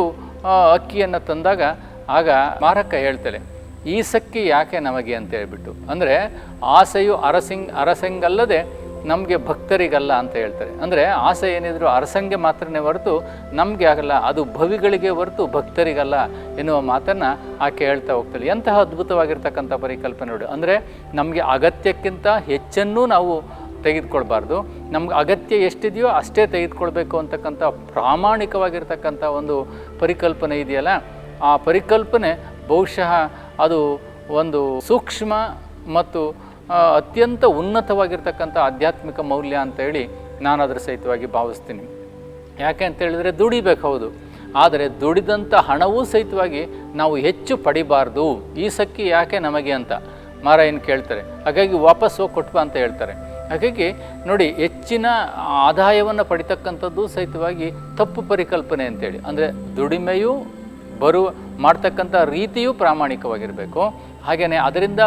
ಅಕ್ಕಿಯನ್ನು ತಂದಾಗ ಆಗ ಮಾರಕ್ಕ ಹೇಳ್ತಾಳೆ, ಈ ಸಕ್ಕಿ ಯಾಕೆ ನಮಗೆ? ಅಂತ ಹೇಳ್ಬಿಟ್ಟು. ಅಂದರೆ ಆಸೆಯು ಅರಸಿಂಗ್, ಅರಸಂಗಲ್ಲದೆ ನಮಗೆ ಭಕ್ತರಿಗಲ್ಲ ಅಂತ ಹೇಳ್ತಾರೆ. ಅಂದರೆ ಆಸೆ ಏನಿದ್ರು ಅರಸಂಗೆ ಮಾತ್ರನೇ ಹೊರತು ನಮಗೆ ಆಗಲ್ಲ, ಅದು ಭವಿಗಳಿಗೆ ಹೊರತು ಭಕ್ತರಿಗಲ್ಲ ಎನ್ನುವ ಮಾತನ್ನು ಆಕೆ ಹೇಳ್ತಾ ಹೋಗ್ತಾಳೆ. ಎಂತಹ ಅದ್ಭುತವಾಗಿರ್ತಕ್ಕಂಥ ಪರಿಕಲ್ಪನೆ ನೋಡಿ. ಅಂದರೆ ನಮಗೆ ಅಗತ್ಯಕ್ಕಿಂತ ಹೆಚ್ಚನ್ನೂ ನಾವು ತೆಗೆದುಕೊಳ್ಬಾರ್ದು. ನಮ್ಗೆ ಅಗತ್ಯ ಎಷ್ಟಿದೆಯೋ ಅಷ್ಟೇ ತೆಗೆದುಕೊಳ್ಬೇಕು ಅಂತಕ್ಕಂಥ ಪ್ರಾಮಾಣಿಕವಾಗಿರ್ತಕ್ಕಂಥ ಒಂದು ಪರಿಕಲ್ಪನೆ ಇದೆಯಲ್ಲ, ಆ ಪರಿಕಲ್ಪನೆ ಬಹುಶಃ ಅದು ಒಂದು ಸೂಕ್ಷ್ಮ ಮತ್ತು ಅತ್ಯಂತ ಉನ್ನತವಾಗಿರ್ತಕ್ಕಂಥ ಆಧ್ಯಾತ್ಮಿಕ ಮೌಲ್ಯ ಅಂತೇಳಿ ನಾನು ಅದರ ಸಹಿತವಾಗಿ ಭಾವಿಸ್ತೀನಿ. ಯಾಕೆ ಅಂತ ಹೇಳಿದರೆ ದುಡಿಬೇಕು ಹೌದು ಆದರೆ ದುಡಿದಂಥ ಹಣವೂ ಸಹಿತವಾಗಿ ನಾವು ಹೆಚ್ಚು ಪಡಿಬಾರ್ದು. ಈ ಸಕ್ಕಿ ಯಾಕೆ ನಮಗೆ ಅಂತ ಮಾರಾಯನ್ ಕೇಳ್ತಾರೆ. ಹಾಗಾಗಿ ವಾಪಸ್ ಹೋಗಿ ಕೊಟ್ಬಾ ಅಂತ ಹೇಳ್ತಾರೆ. ಹಾಗಾಗಿ ನೋಡಿ ಹೆಚ್ಚಿನ ಆದಾಯವನ್ನು ಪಡಿತಕ್ಕಂಥದ್ದು ಸಹಿತವಾಗಿ ತಪ್ಪು ಪರಿಕಲ್ಪನೆ ಅಂತೇಳಿ ಅಂದರೆ ದುಡಿಮೆಯೂ ಬರುವ, ಮಾಡ್ತಕ್ಕಂಥ ರೀತಿಯೂ ಪ್ರಾಮಾಣಿಕವಾಗಿರಬೇಕು. ಹಾಗೆಯೇ ಅದರಿಂದ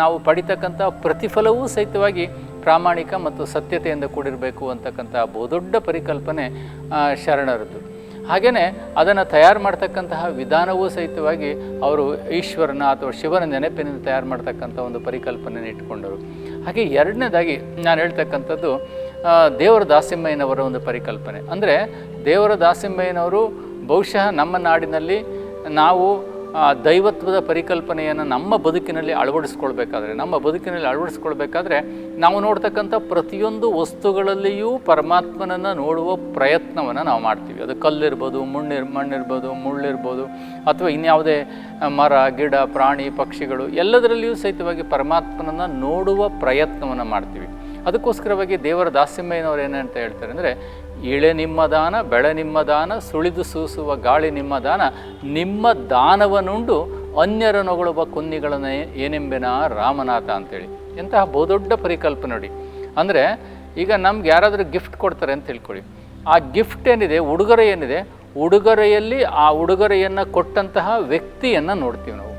ನಾವು ಪಡಿತಕ್ಕಂಥ ಪ್ರತಿಫಲವೂ ಸಹಿತವಾಗಿ ಪ್ರಾಮಾಣಿಕ ಮತ್ತು ಸತ್ಯತೆಯಿಂದ ಕೂಡಿರಬೇಕು ಅಂತಕ್ಕಂಥ ಬಹುದೊಡ್ಡ ಪರಿಕಲ್ಪನೆ ಶರಣರದ್ದು ಹಾಗೆಯೇ ಅದನ್ನು ತಯಾರು ಮಾಡ್ತಕ್ಕಂತಹ ವಿಧಾನವೂ ಸಹಿತವಾಗಿ ಅವರು ಈಶ್ವರನ ಅಥವಾ ಶಿವನ ನೆನಪಿನಿಂದ ತಯಾರು ಮಾಡ್ತಕ್ಕಂಥ ಒಂದು ಪರಿಕಲ್ಪನೆಯನ್ನು ಇಟ್ಕೊಂಡರು. ಹಾಗೆ ಎರಡನೇದಾಗಿ ನಾನು ಹೇಳ್ತಕ್ಕಂಥದ್ದು ದೇವರ ದಾಸಿಮಯ್ಯನವರ ಒಂದು ಪರಿಕಲ್ಪನೆ. ಅಂದರೆ ದೇವರ ದಾಸಿಮಯ್ಯನವರು ಬಹುಶಃ ನಮ್ಮ ನಾಡಿನಲ್ಲಿ ನಾವು ದೈವತ್ವದ ಪರಿಕಲ್ಪನೆಯನ್ನು ನಮ್ಮ ಬದುಕಿನಲ್ಲಿ ಅಳವಡಿಸ್ಕೊಳ್ಬೇಕಾದ್ರೆ, ನಮ್ಮ ಬದುಕಿನಲ್ಲಿ ಅಳವಡಿಸ್ಕೊಳ್ಬೇಕಾದ್ರೆ ನಾವು ನೋಡ್ತಕ್ಕಂಥ ಪ್ರತಿಯೊಂದು ವಸ್ತುಗಳಲ್ಲಿಯೂ ಪರಮಾತ್ಮನನ್ನು ನೋಡುವ ಪ್ರಯತ್ನವನ್ನು ನಾವು ಮಾಡ್ತೀವಿ. ಅದು ಕಲ್ಲಿರ್ಬೋದು, ಮಣ್ಣಿರ್, ಮಣ್ಣಿರ್ಬೋದು, ಮುಳ್ಳಿರ್ಬೋದು, ಅಥವಾ ಇನ್ಯಾವುದೇ ಮರ, ಗಿಡ, ಪ್ರಾಣಿ, ಪಕ್ಷಿಗಳು ಎಲ್ಲದರಲ್ಲಿಯೂ ಸಹಿತವಾಗಿ ಪರಮಾತ್ಮನನ್ನು ನೋಡುವ ಪ್ರಯತ್ನವನ್ನು ಮಾಡ್ತೀವಿ. ಅದಕ್ಕೋಸ್ಕರವಾಗಿ ದೇವರ ದಾಸಿಂಹಯ್ಯನವರು ಏನಂತ ಹೇಳ್ತಾರೆ ಅಂದರೆ ಇಳೆ ನಿಮ್ಮ ದಾನ, ಬೆಳೆ ನಿಮ್ಮ ದಾನ, ಸುಳಿದು ಸೂಸುವ ಗಾಳಿ ನಿಮ್ಮ ದಾನ, ನಿಮ್ಮ ದಾನವನುಂಡು ಅನ್ಯರ ನೊಗಳುವ ಕುನ್ನಿಗಳನ್ನ ಏನೆಂಬೆನ ರಾಮನಾಥ ಅಂತೇಳಿ. ಎಂತಹ ಬಹುದೊಡ್ಡ ಪರಿಕಲ್ಪನೆ ನೋಡಿ. ಅಂದರೆ ಈಗ ನಮ್ಗೆ ಯಾರಾದರೂ ಗಿಫ್ಟ್ ಕೊಡ್ತಾರೆ ಅಂತ ತಿಳ್ಕೊಳ್ಳಿ. ಆ ಗಿಫ್ಟ್ ಏನಿದೆ, ಉಡುಗೊರೆ ಏನಿದೆ, ಉಡುಗೊರೆಯಲ್ಲಿ ಆ ಉಡುಗೊರೆಯನ್ನು ಕೊಟ್ಟಂತಹ ವ್ಯಕ್ತಿಯನ್ನು ನೋಡ್ತೀವಿ ನಾವು.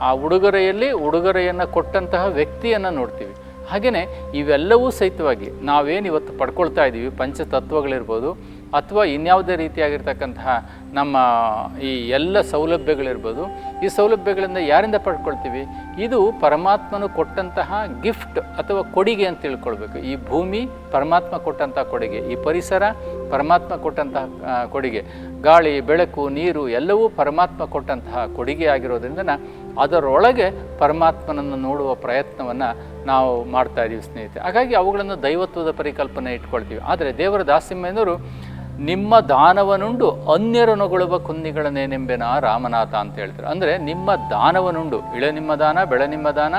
ಆ ಉಡುಗೊರೆಯಲ್ಲಿ ಉಡುಗೊರೆಯನ್ನು ಕೊಟ್ಟಂತಹ ವ್ಯಕ್ತಿಯನ್ನು ನೋಡ್ತೀವಿ. ಹಾಗೆಯೇ ಇವೆಲ್ಲವೂ ಸಹಿತವಾಗಿ ನಾವೇನು ಇವತ್ತು ಪಡ್ಕೊಳ್ತಾ ಇದ್ದೀವಿ, ಪಂಚತತ್ವಗಳಿರ್ಬೋದು ಅಥವಾ ಇನ್ಯಾವುದೇ ರೀತಿಯಾಗಿರ್ತಕ್ಕಂತಹ ನಮ್ಮ ಈ ಎಲ್ಲ ಸೌಲಭ್ಯಗಳಿರ್ಬೋದು, ಈ ಸೌಲಭ್ಯಗಳಿಂದ ಯಾರಿಂದ ಪಡ್ಕೊಳ್ತೀವಿ? ಇದು ಪರಮಾತ್ಮನು ಕೊಟ್ಟಂತಹ ಗಿಫ್ಟ್ ಅಥವಾ ಕೊಡುಗೆ ಅಂತ ತಿಳ್ಕೊಳ್ಬೇಕು. ಈ ಭೂಮಿ ಪರಮಾತ್ಮ ಕೊಟ್ಟಂತಹ ಕೊಡುಗೆ, ಈ ಪರಿಸರ ಪರಮಾತ್ಮ ಕೊಟ್ಟಂತಹ ಕೊಡುಗೆ. ಗಾಳಿ, ಬೆಳಕು, ನೀರು ಎಲ್ಲವೂ ಪರಮಾತ್ಮ ಕೊಟ್ಟಂತಹ ಕೊಡುಗೆ ಆಗಿರೋದ್ರಿಂದ ಅದರೊಳಗೆ ಪರಮಾತ್ಮನನ್ನು ನೋಡುವ ಪ್ರಯತ್ನವನ್ನು ನಾವು ಮಾಡ್ತಾ ಇದ್ದೀವಿ ಸ್ನೇಹಿತರೆ. ಹಾಗಾಗಿ ಅವುಗಳನ್ನು ದೈವತ್ವದ ಪರಿಕಲ್ಪನೆ ಇಟ್ಕೊಳ್ತೀವಿ. ಆದರೆ ದೇವರ ದಾಸಿಂಹನವರು ನಿಮ್ಮ ದಾನವನುಂಡು ಅನ್ಯರನುಗೊಳ್ಳುವ ಕುನ್ನಿಗಳನ್ನೇನೆಂಬೆನ ರಾಮನಾಥ ಅಂತ ಹೇಳ್ತಾರೆ. ಅಂದರೆ ನಿಮ್ಮ ದಾನವನುಂಡು ಇಳೆ ನಿಮ್ಮ ದಾನ, ಬೆಳೆ ನಿಮ್ಮ ದಾನ,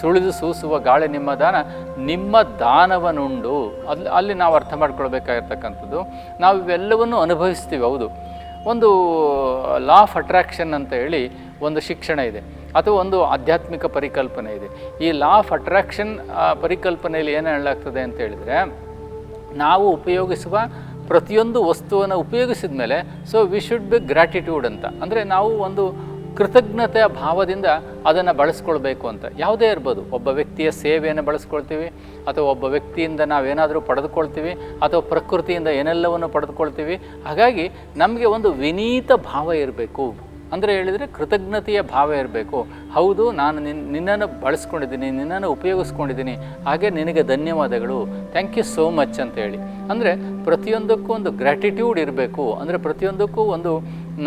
ಸುಳಿದು ಸೂಸುವ ಗಾಳಿ ನಿಮ್ಮ ದಾನ, ನಿಮ್ಮ ದಾನವನುಂಡು. ಅಲ್ಲಿ ಅಲ್ಲಿ ನಾವು ಅರ್ಥ ಮಾಡ್ಕೊಳ್ಬೇಕಾಗಿರ್ತಕ್ಕಂಥದ್ದು. ನಾವು ಇವೆಲ್ಲವನ್ನು ಅನುಭವಿಸ್ತೀವಿ, ಹೌದು. ಒಂದು ಲಾ ಆಫ್ ಅಟ್ರಾಕ್ಷನ್ ಅಂತ ಹೇಳಿ ಒಂದು ಶಿಕ್ಷಣ ಇದೆ. ಅಥವಾ ಒಂದು ಆಧ್ಯಾತ್ಮಿಕ ಪರಿಕಲ್ಪನೆ ಇದೆ. ಈ ಲಾ ಆಫ್ ಅಟ್ರಾಕ್ಷನ್ ಪರಿಕಲ್ಪನೆಯಲ್ಲಿ ಏನು ಹೇಳಲಾಗ್ತದೆ ಅಂತ ಹೇಳಿದರೆ, ನಾವು ಉಪಯೋಗಿಸುವ ಪ್ರತಿಯೊಂದು ವಸ್ತುವನ್ನು ಉಪಯೋಗಿಸಿದ ಮೇಲೆ so we should be gratitude ಅಂತ. ಅಂದರೆ ನಾವು ಒಂದು ಕೃತಜ್ಞತೆಯ ಭಾವದಿಂದ ಅದನ್ನು ಬಳಸ್ಕೊಳ್ಬೇಕು ಅಂತ. ಯಾವುದೇ ಇರ್ಬೋದು. ಒಬ್ಬ ವ್ಯಕ್ತಿಯ ಸೇವೆಯನ್ನು ಬಳಸ್ಕೊಳ್ತೀವಿ, ಅಥವಾ ಒಬ್ಬ ವ್ಯಕ್ತಿಯಿಂದ ನಾವೇನಾದರೂ ಪಡೆದುಕೊಳ್ತೀವಿ, ಅಥವಾ ಪ್ರಕೃತಿಯಿಂದ ಏನೆಲ್ಲವನ್ನು ಪಡೆದುಕೊಳ್ತೀವಿ. ಹಾಗಾಗಿ ನಮಗೆ ಒಂದು ವಿನೀತ ಭಾವ ಇರಬೇಕು. ಅಂದರೆ ಹೇಳಿದರೆ ಕೃತಜ್ಞತೆಯ ಭಾವ ಇರಬೇಕು. ಹೌದು, ನಾನು ನಿನ್, ನಿನ್ನನ್ನು ಬಳಸ್ಕೊಂಡಿದ್ದೀನಿ, ನಿನ್ನನ್ನು ಉಪಯೋಗಿಸ್ಕೊಂಡಿದ್ದೀನಿ. ಹಾಗೆ ನಿನಗೆ ಧನ್ಯವಾದಗಳು. ಥ್ಯಾಂಕ್ ಯು ಸೋ ಮಚ್ ಅಂತ ಹೇಳಿ. ಅಂದರೆ ಪ್ರತಿಯೊಂದಕ್ಕೂ ಒಂದು ಗ್ರ್ಯಾಟಿಟ್ಯೂಡ್ ಇರಬೇಕು. ಅಂದರೆ ಪ್ರತಿಯೊಂದಕ್ಕೂ ಒಂದು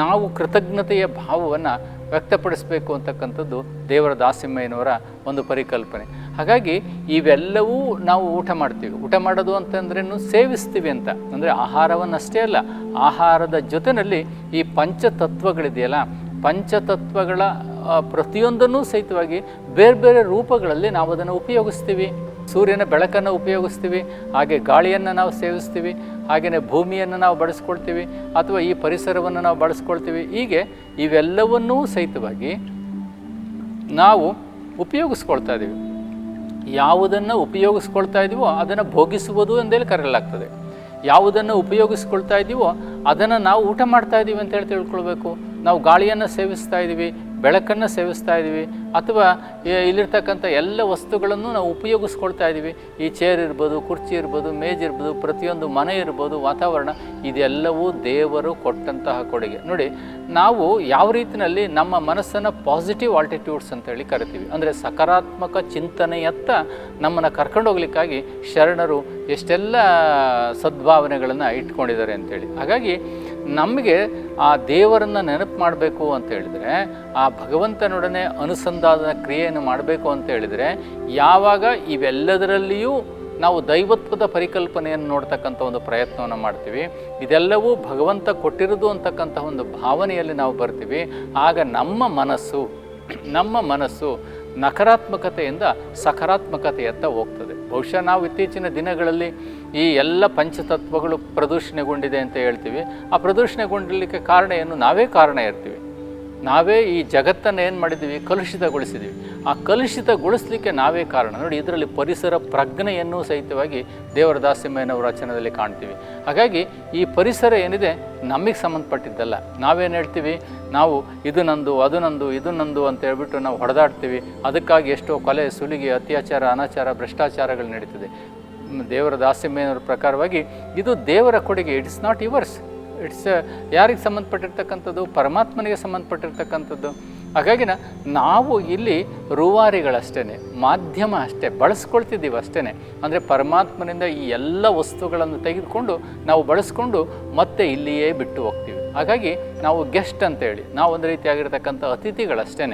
ನಾವು ಕೃತಜ್ಞತೆಯ ಭಾವವನ್ನು ವ್ಯಕ್ತಪಡಿಸಬೇಕು ಅಂತಕ್ಕಂಥದ್ದು ದೇವರ ದಾಸಿಮ್ಮಯ್ಯನವರ ಒಂದು ಪರಿಕಲ್ಪನೆ. ಹಾಗಾಗಿ ಇವೆಲ್ಲವೂ ನಾವು ಊಟ ಮಾಡ್ತೀವಿ. ಊಟ ಮಾಡೋದು ಅಂತಂದ್ರೇನು ಸೇವಿಸ್ತೀವಿ ಅಂತ. ಅಂದರೆ ಆಹಾರವನ್ನಷ್ಟೇ ಅಲ್ಲ, ಆಹಾರದ ಜೊತೆಯಲ್ಲಿ ಈ ಪಂಚತತ್ವಗಳಿದೆಯಲ್ಲ, ಪಂಚತತ್ವಗಳ ಪ್ರತಿಯೊಂದನ್ನೂ ಸಹಿತವಾಗಿ ಬೇರೆ ಬೇರೆ ರೂಪಗಳಲ್ಲಿ ನಾವು ಅದನ್ನು ಉಪಯೋಗಿಸ್ತೀವಿ. ಸೂರ್ಯನ ಬೆಳಕನ್ನು ಉಪಯೋಗಿಸ್ತೀವಿ, ಹಾಗೆ ಗಾಳಿಯನ್ನು ನಾವು ಸೇವಿಸ್ತೀವಿ, ಹಾಗೆಯೇ ಭೂಮಿಯನ್ನು ನಾವು ಬಳಸ್ಕೊಳ್ತೀವಿ, ಅಥವಾ ಈ ಪರಿಸರವನ್ನು ನಾವು ಬಳಸ್ಕೊಳ್ತೀವಿ. ಹೀಗೆ ಇವೆಲ್ಲವನ್ನೂ ಸಹಿತವಾಗಿ ನಾವು ಉಪಯೋಗಿಸ್ಕೊಳ್ತಾ ಇದ್ದೀವಿ. ಯಾವುದನ್ನು ಉಪಯೋಗಿಸ್ಕೊಳ್ತಾ ಇದ್ದೀವೋ ಅದನ್ನು ಭೋಗಿಸುವುದು ಎಂದೇಳಿ ಕರೆಯಲಾಗ್ತದೆ. ಯಾವುದನ್ನು ಉಪಯೋಗಿಸ್ಕೊಳ್ತಾ ಇದ್ದೀವೋ ಅದನ್ನು ನಾವು ಊಟ ಮಾಡ್ತಾ ಇದ್ದೀವಿ ಅಂತ ಹೇಳಿ ತಿಳ್ಕೊಳ್ಬೇಕು. ನಾವು ಗಾಳಿಯನ್ನು ಸೇವಿಸ್ತಾ ಇದ್ದೀವಿ ಬೆಳಕನ್ನು ಸೇವಿಸ್ತಾ ಇದ್ದೀವಿ ಅಥವಾ ಇಲ್ಲಿರ್ತಕ್ಕಂಥ ಎಲ್ಲ ವಸ್ತುಗಳನ್ನು ನಾವು ಉಪಯೋಗಿಸ್ಕೊಳ್ತಾ ಇದ್ದೀವಿ. ಈ ಚೇರ್ ಇರ್ಬೋದು, ಕುರ್ಚಿ ಇರ್ಬೋದು, ಮೇಜ್ ಇರ್ಬೋದು, ಪ್ರತಿಯೊಂದು ಮನೆ ಇರ್ಬೋದು, ವಾತಾವರಣ, ಇದೆಲ್ಲವೂ ದೇವರು ಕೊಟ್ಟಂತಹ ಕೊಡುಗೆ. ನೋಡಿ, ನಾವು ಯಾವ ರೀತಿಯಲ್ಲಿ ನಮ್ಮ ಮನಸ್ಸನ್ನು ಪಾಸಿಟಿವ್ ಆಲ್ಟಿಟ್ಯೂಡ್ಸ್ ಅಂತೇಳಿ ಕರಿತೀವಿ. ಅಂದರೆ ಸಕಾರಾತ್ಮಕ ಚಿಂತನೆಯತ್ತ ನಮ್ಮನ್ನು ಕರ್ಕೊಂಡು ಹೋಗ್ಲಿಕ್ಕಾಗಿ ಶರಣರು ಎಷ್ಟೆಲ್ಲ ಸದ್ಭಾವನೆಗಳನ್ನು ಇಟ್ಕೊಂಡಿದ್ದಾರೆ ಅಂತೇಳಿ. ಹಾಗಾಗಿ ನಮಗೆ ಆ ದೇವರನ್ನು ನೆನಪು ಮಾಡಬೇಕು ಅಂತ ಹೇಳಿದರೆ, ಆ ಭಗವಂತನೊಡನೆ ಅನುಸಂಧಾನ ಕ್ರಿಯೆಯನ್ನು ಮಾಡಬೇಕು ಅಂತ ಹೇಳಿದರೆ, ಯಾವಾಗ ಇವೆಲ್ಲದರಲ್ಲಿಯೂ ನಾವು ದೈವತ್ವದ ಪರಿಕಲ್ಪನೆಯನ್ನು ನೋಡ್ತಕ್ಕಂಥ ಒಂದು ಪ್ರಯತ್ನವನ್ನು ಮಾಡ್ತೀವಿ. ಇದೆಲ್ಲವೂ ಭಗವಂತ ಕೊಟ್ಟಿರೋದು ಅಂತಕ್ಕಂಥ ಒಂದು ಭಾವನೆಯಲ್ಲಿ ನಾವು ಬರ್ತೀವಿ. ಆಗ ನಮ್ಮ ಮನಸ್ಸು ನಮ್ಮ ಮನಸ್ಸು ನಕಾರಾತ್ಮಕತೆಯಿಂದ ಸಕಾರಾತ್ಮಕತೆಯತ್ತ ಹೋಗ್ತದೆ. ಬಹುಶಃ ನಾವು ಇತ್ತೀಚಿನ ದಿನಗಳಲ್ಲಿ ಈ ಎಲ್ಲ ಪಂಚತತ್ವಗಳು ಪ್ರದೂಷಣೆಗೊಂಡಿದೆ ಅಂತ ಹೇಳ್ತೀವಿ. ಆ ಪ್ರದೂಷಣೆಗೊಂಡಲಿಕ್ಕೆ ಕಾರಣ ಏನು? ನಾವೇ ಕಾರಣ ಇರ್ತೀವಿ. ನಾವೇ ಈ ಜಗತ್ತನ್ನು ಏನು ಮಾಡಿದ್ದೀವಿ? ಕಲುಷಿತಗೊಳಿಸಿದ್ದೀವಿ. ಆ ಕಲುಷಿತಗೊಳಿಸಲಿಕ್ಕೆ ನಾವೇ ಕಾರಣ. ನೋಡಿ, ಇದರಲ್ಲಿ ಪರಿಸರ ಪ್ರಜ್ಞೆಯನ್ನು ಸಹಿತವಾಗಿ ದೇವರ ದಾಸಿಮಯ್ಯನವರ ರಚನೆಯಲ್ಲಿ ಕಾಣ್ತೀವಿ. ಹಾಗಾಗಿ ಈ ಪರಿಸರ ಏನಿದೆ? ನಮಗೆ ಸಂಬಂಧಪಟ್ಟಿದ್ದಲ್ಲ. ನಾವೇನು ಹೇಳ್ತೀವಿ? ನಾವು ಇದು ನಂದು, ಅದು ನಂದು, ಇದು ನಂದು ಅಂತ ಹೇಳ್ಬಿಟ್ಟು ನಾವು ಹೊಡೆದಾಡ್ತೀವಿ. ಅದಕ್ಕಾಗಿ ಎಷ್ಟೋ ಕೊಲೆ, ಸುಲಿಗೆ, ಅತ್ಯಾಚಾರ, ಅನಾಚಾರ, ಭ್ರಷ್ಟಾಚಾರಗಳು ನಡೀತದೆ. ದೇವರ ದಾಸಿಮಯ್ಯನವರ ಪ್ರಕಾರವಾಗಿ ಇದು ದೇವರ ಕೊಡುಗೆ. ಇಟ್ಸ್ ನಾಟ್ ಯುವರ್ಸ್ ಇಟ್ಸ್ ಯಾರಿಗೆ ಸಂಬಂಧಪಟ್ಟಿರ್ತಕ್ಕಂಥದ್ದು? ಪರಮಾತ್ಮನಿಗೆ ಸಂಬಂಧಪಟ್ಟಿರ್ತಕ್ಕಂಥದ್ದು. ಹಾಗಾಗಿ ನಾವು ಇಲ್ಲಿ ರೂವಾರಿಗಳಷ್ಟೇ ಮಾಧ್ಯಮ ಅಷ್ಟೇ, ಬಳಸ್ಕೊಳ್ತಿದ್ದೀವಿ ಅಷ್ಟೇ ಅಂದರೆ ಪರಮಾತ್ಮನಿಂದ ಈ ಎಲ್ಲ ವಸ್ತುಗಳನ್ನು ತೆಗೆದುಕೊಂಡು ನಾವು ಬಳಸ್ಕೊಂಡು ಮತ್ತೆ ಇಲ್ಲಿಯೇ ಬಿಟ್ಟು ಹೋಗ್ತೀವಿ. ಹಾಗಾಗಿ ನಾವು ಗೆಸ್ಟ್ ಅಂತೇಳಿ, ನಾವು ಒಂದು ರೀತಿಯಾಗಿರ್ತಕ್ಕಂಥ ಅತಿಥಿಗಳಷ್ಟೇ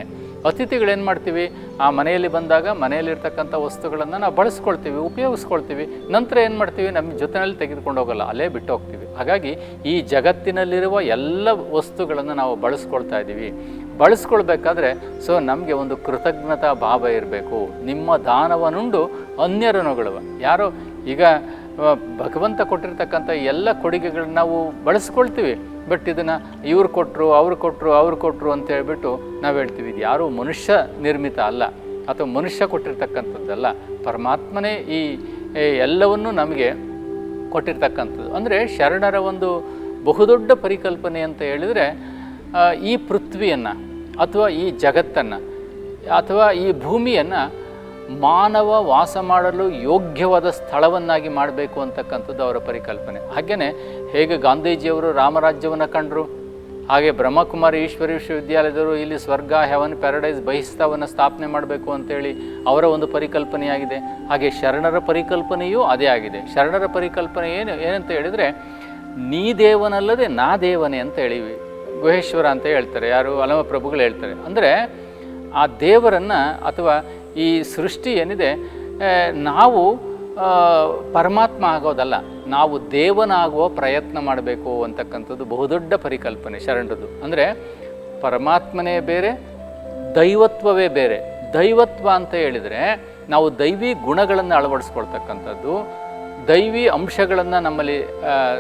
ಅತಿಥಿಗಳೇನು ಮಾಡ್ತೀವಿ? ಆ ಮನೆಯಲ್ಲಿ ಬಂದಾಗ ಮನೆಯಲ್ಲಿರ್ತಕ್ಕಂಥ ವಸ್ತುಗಳನ್ನು ನಾವು ಬಳಸ್ಕೊಳ್ತೀವಿ, ಉಪಯೋಗಿಸ್ಕೊಳ್ತೀವಿ. ನಂತರ ಏನು ಮಾಡ್ತೀವಿ? ನಮ್ಮ ಜೊತೆಯಲ್ಲಿ ತೆಗೆದುಕೊಂಡು ಹೋಗಲ್ಲ, ಅಲ್ಲೇ ಬಿಟ್ಟು ಹೋಗ್ತೀವಿ. ಹಾಗಾಗಿ ಈ ಜಗತ್ತಿನಲ್ಲಿರುವ ಎಲ್ಲ ವಸ್ತುಗಳನ್ನು ನಾವು ಬಳಸ್ಕೊಳ್ತಾ ಇದ್ದೀವಿ. ಬಳಸ್ಕೊಳ್ಬೇಕಾದ್ರೆ, ಸೊ ನಮಗೆ ಒಂದು ಕೃತಜ್ಞತಾ ಭಾವ ಇರಬೇಕು. ನಿಮ್ಮ ದಾನವನುಂಡು ಅನ್ಯರನುಗಳು ಯಾರೋ ಈಗ ಭಗವಂತ ಕೊಟ್ಟಿರ್ತಕ್ಕಂಥ ಎಲ್ಲ ಕೊಡುಗೆಗಳನ್ನ ನಾವು ಬಳಸ್ಕೊಳ್ತೀವಿ. ಬಟ್ ಇದನ್ನು ಇವ್ರು ಕೊಟ್ಟರು ಅವ್ರು ಕೊಟ್ಟರು ಅವ್ರು ಕೊಟ್ಟರು ಅಂತ ಹೇಳ್ಬಿಟ್ಟು ನಾವು ಹೇಳ್ತೀವಿ, ಇದು ಯಾರೂ ಮನುಷ್ಯ ನಿರ್ಮಿತ ಅಲ್ಲ. ಅಥವಾ ಮನುಷ್ಯ ಕೊಟ್ಟಿರ್ತಕ್ಕಂಥದ್ದಲ್ಲ. ಪರಮಾತ್ಮನೇ ಈ ಎಲ್ಲವನ್ನೂ ನಮಗೆ ಕೊಟ್ಟಿರ್ತಕ್ಕಂಥದ್ದು. ಅಂದರೆ ಶರಣರ ಒಂದು ಬಹುದೊಡ್ಡ ಪರಿಕಲ್ಪನೆ ಅಂತ ಹೇಳಿದರೆ ಈ ಪೃಥ್ವಿಯನ್ನು ಅಥವಾ ಈ ಜಗತ್ತನ್ನು ಅಥವಾ ಈ ಭೂಮಿಯನ್ನು ಮಾನವ ವಾಸ ಮಾಡಲು ಯೋಗ್ಯವಾದ ಸ್ಥಳವನ್ನಾಗಿ ಮಾಡಬೇಕು ಅಂತಕ್ಕಂಥದ್ದು ಅವರ ಪರಿಕಲ್ಪನೆ. ಹಾಗೆಯೇ ಹೇಗೆ ಗಾಂಧೀಜಿಯವರು ರಾಮರಾಜ್ಯವನ್ನು ಕಂಡರು? ಹಾಗೆ ಬ್ರಹ್ಮಕುಮಾರಿ ಈಶ್ವರಿ ವಿಶ್ವವಿದ್ಯಾಲಯದವರು ಇಲ್ಲಿ ಸ್ವರ್ಗ ಹೆವನ್ ಪ್ಯಾರಡೈಸ್ ಬಹಿಸ್ತವನ್ನು ಸ್ಥಾಪನೆ ಮಾಡಬೇಕು ಅಂತೇಳಿ ಅವರ ಒಂದು ಪರಿಕಲ್ಪನೆಯಾಗಿದೆ. ಹಾಗೆ ಶರಣರ ಪರಿಕಲ್ಪನೆಯೂ ಅದೇ ಆಗಿದೆ. ಶರಣರ ಪರಿಕಲ್ಪನೆ ಏನು, ಏನಂತ ಹೇಳಿದರೆ, ನೀ ದೇವನಲ್ಲದೆ ನಾ ದೇವನೇ ಅಂತ ಹೇಳಿವಿ ಗುಹೇಶ್ವರ ಅಂತ ಹೇಳ್ತಾರೆ. ಯಾರು, ಅಲಮ ಪ್ರಭುಗಳು ಹೇಳ್ತಾರೆ. ಅಂದರೆ ಆ ದೇವರನ್ನು ಅಥವಾ ಈ ಸೃಷ್ಟಿ ಏನಿದೆ ನಾವು ಪರಮಾತ್ಮ ಆಗೋದಲ್ಲ, ನಾವು ದೇವನಾಗುವ ಪ್ರಯತ್ನ ಮಾಡಬೇಕು ಅಂತಕ್ಕಂಥದ್ದು ಬಹುದೊಡ್ಡ ಪರಿಕಲ್ಪನೆ, ಶರಣರದು. ಅಂದರೆ ಪರಮಾತ್ಮನೇ ಬೇರೆ, ದೈವತ್ವವೇ ಬೇರೆ. ದೈವತ್ವ ಅಂತ ಹೇಳಿದರೆ ನಾವು ದೈವಿ ಗುಣಗಳನ್ನು ಅಳವಡಿಸ್ಕೊಳ್ತಕ್ಕಂಥದ್ದು, ದೈವಿ ಅಂಶಗಳನ್ನು ನಮ್ಮಲ್ಲಿ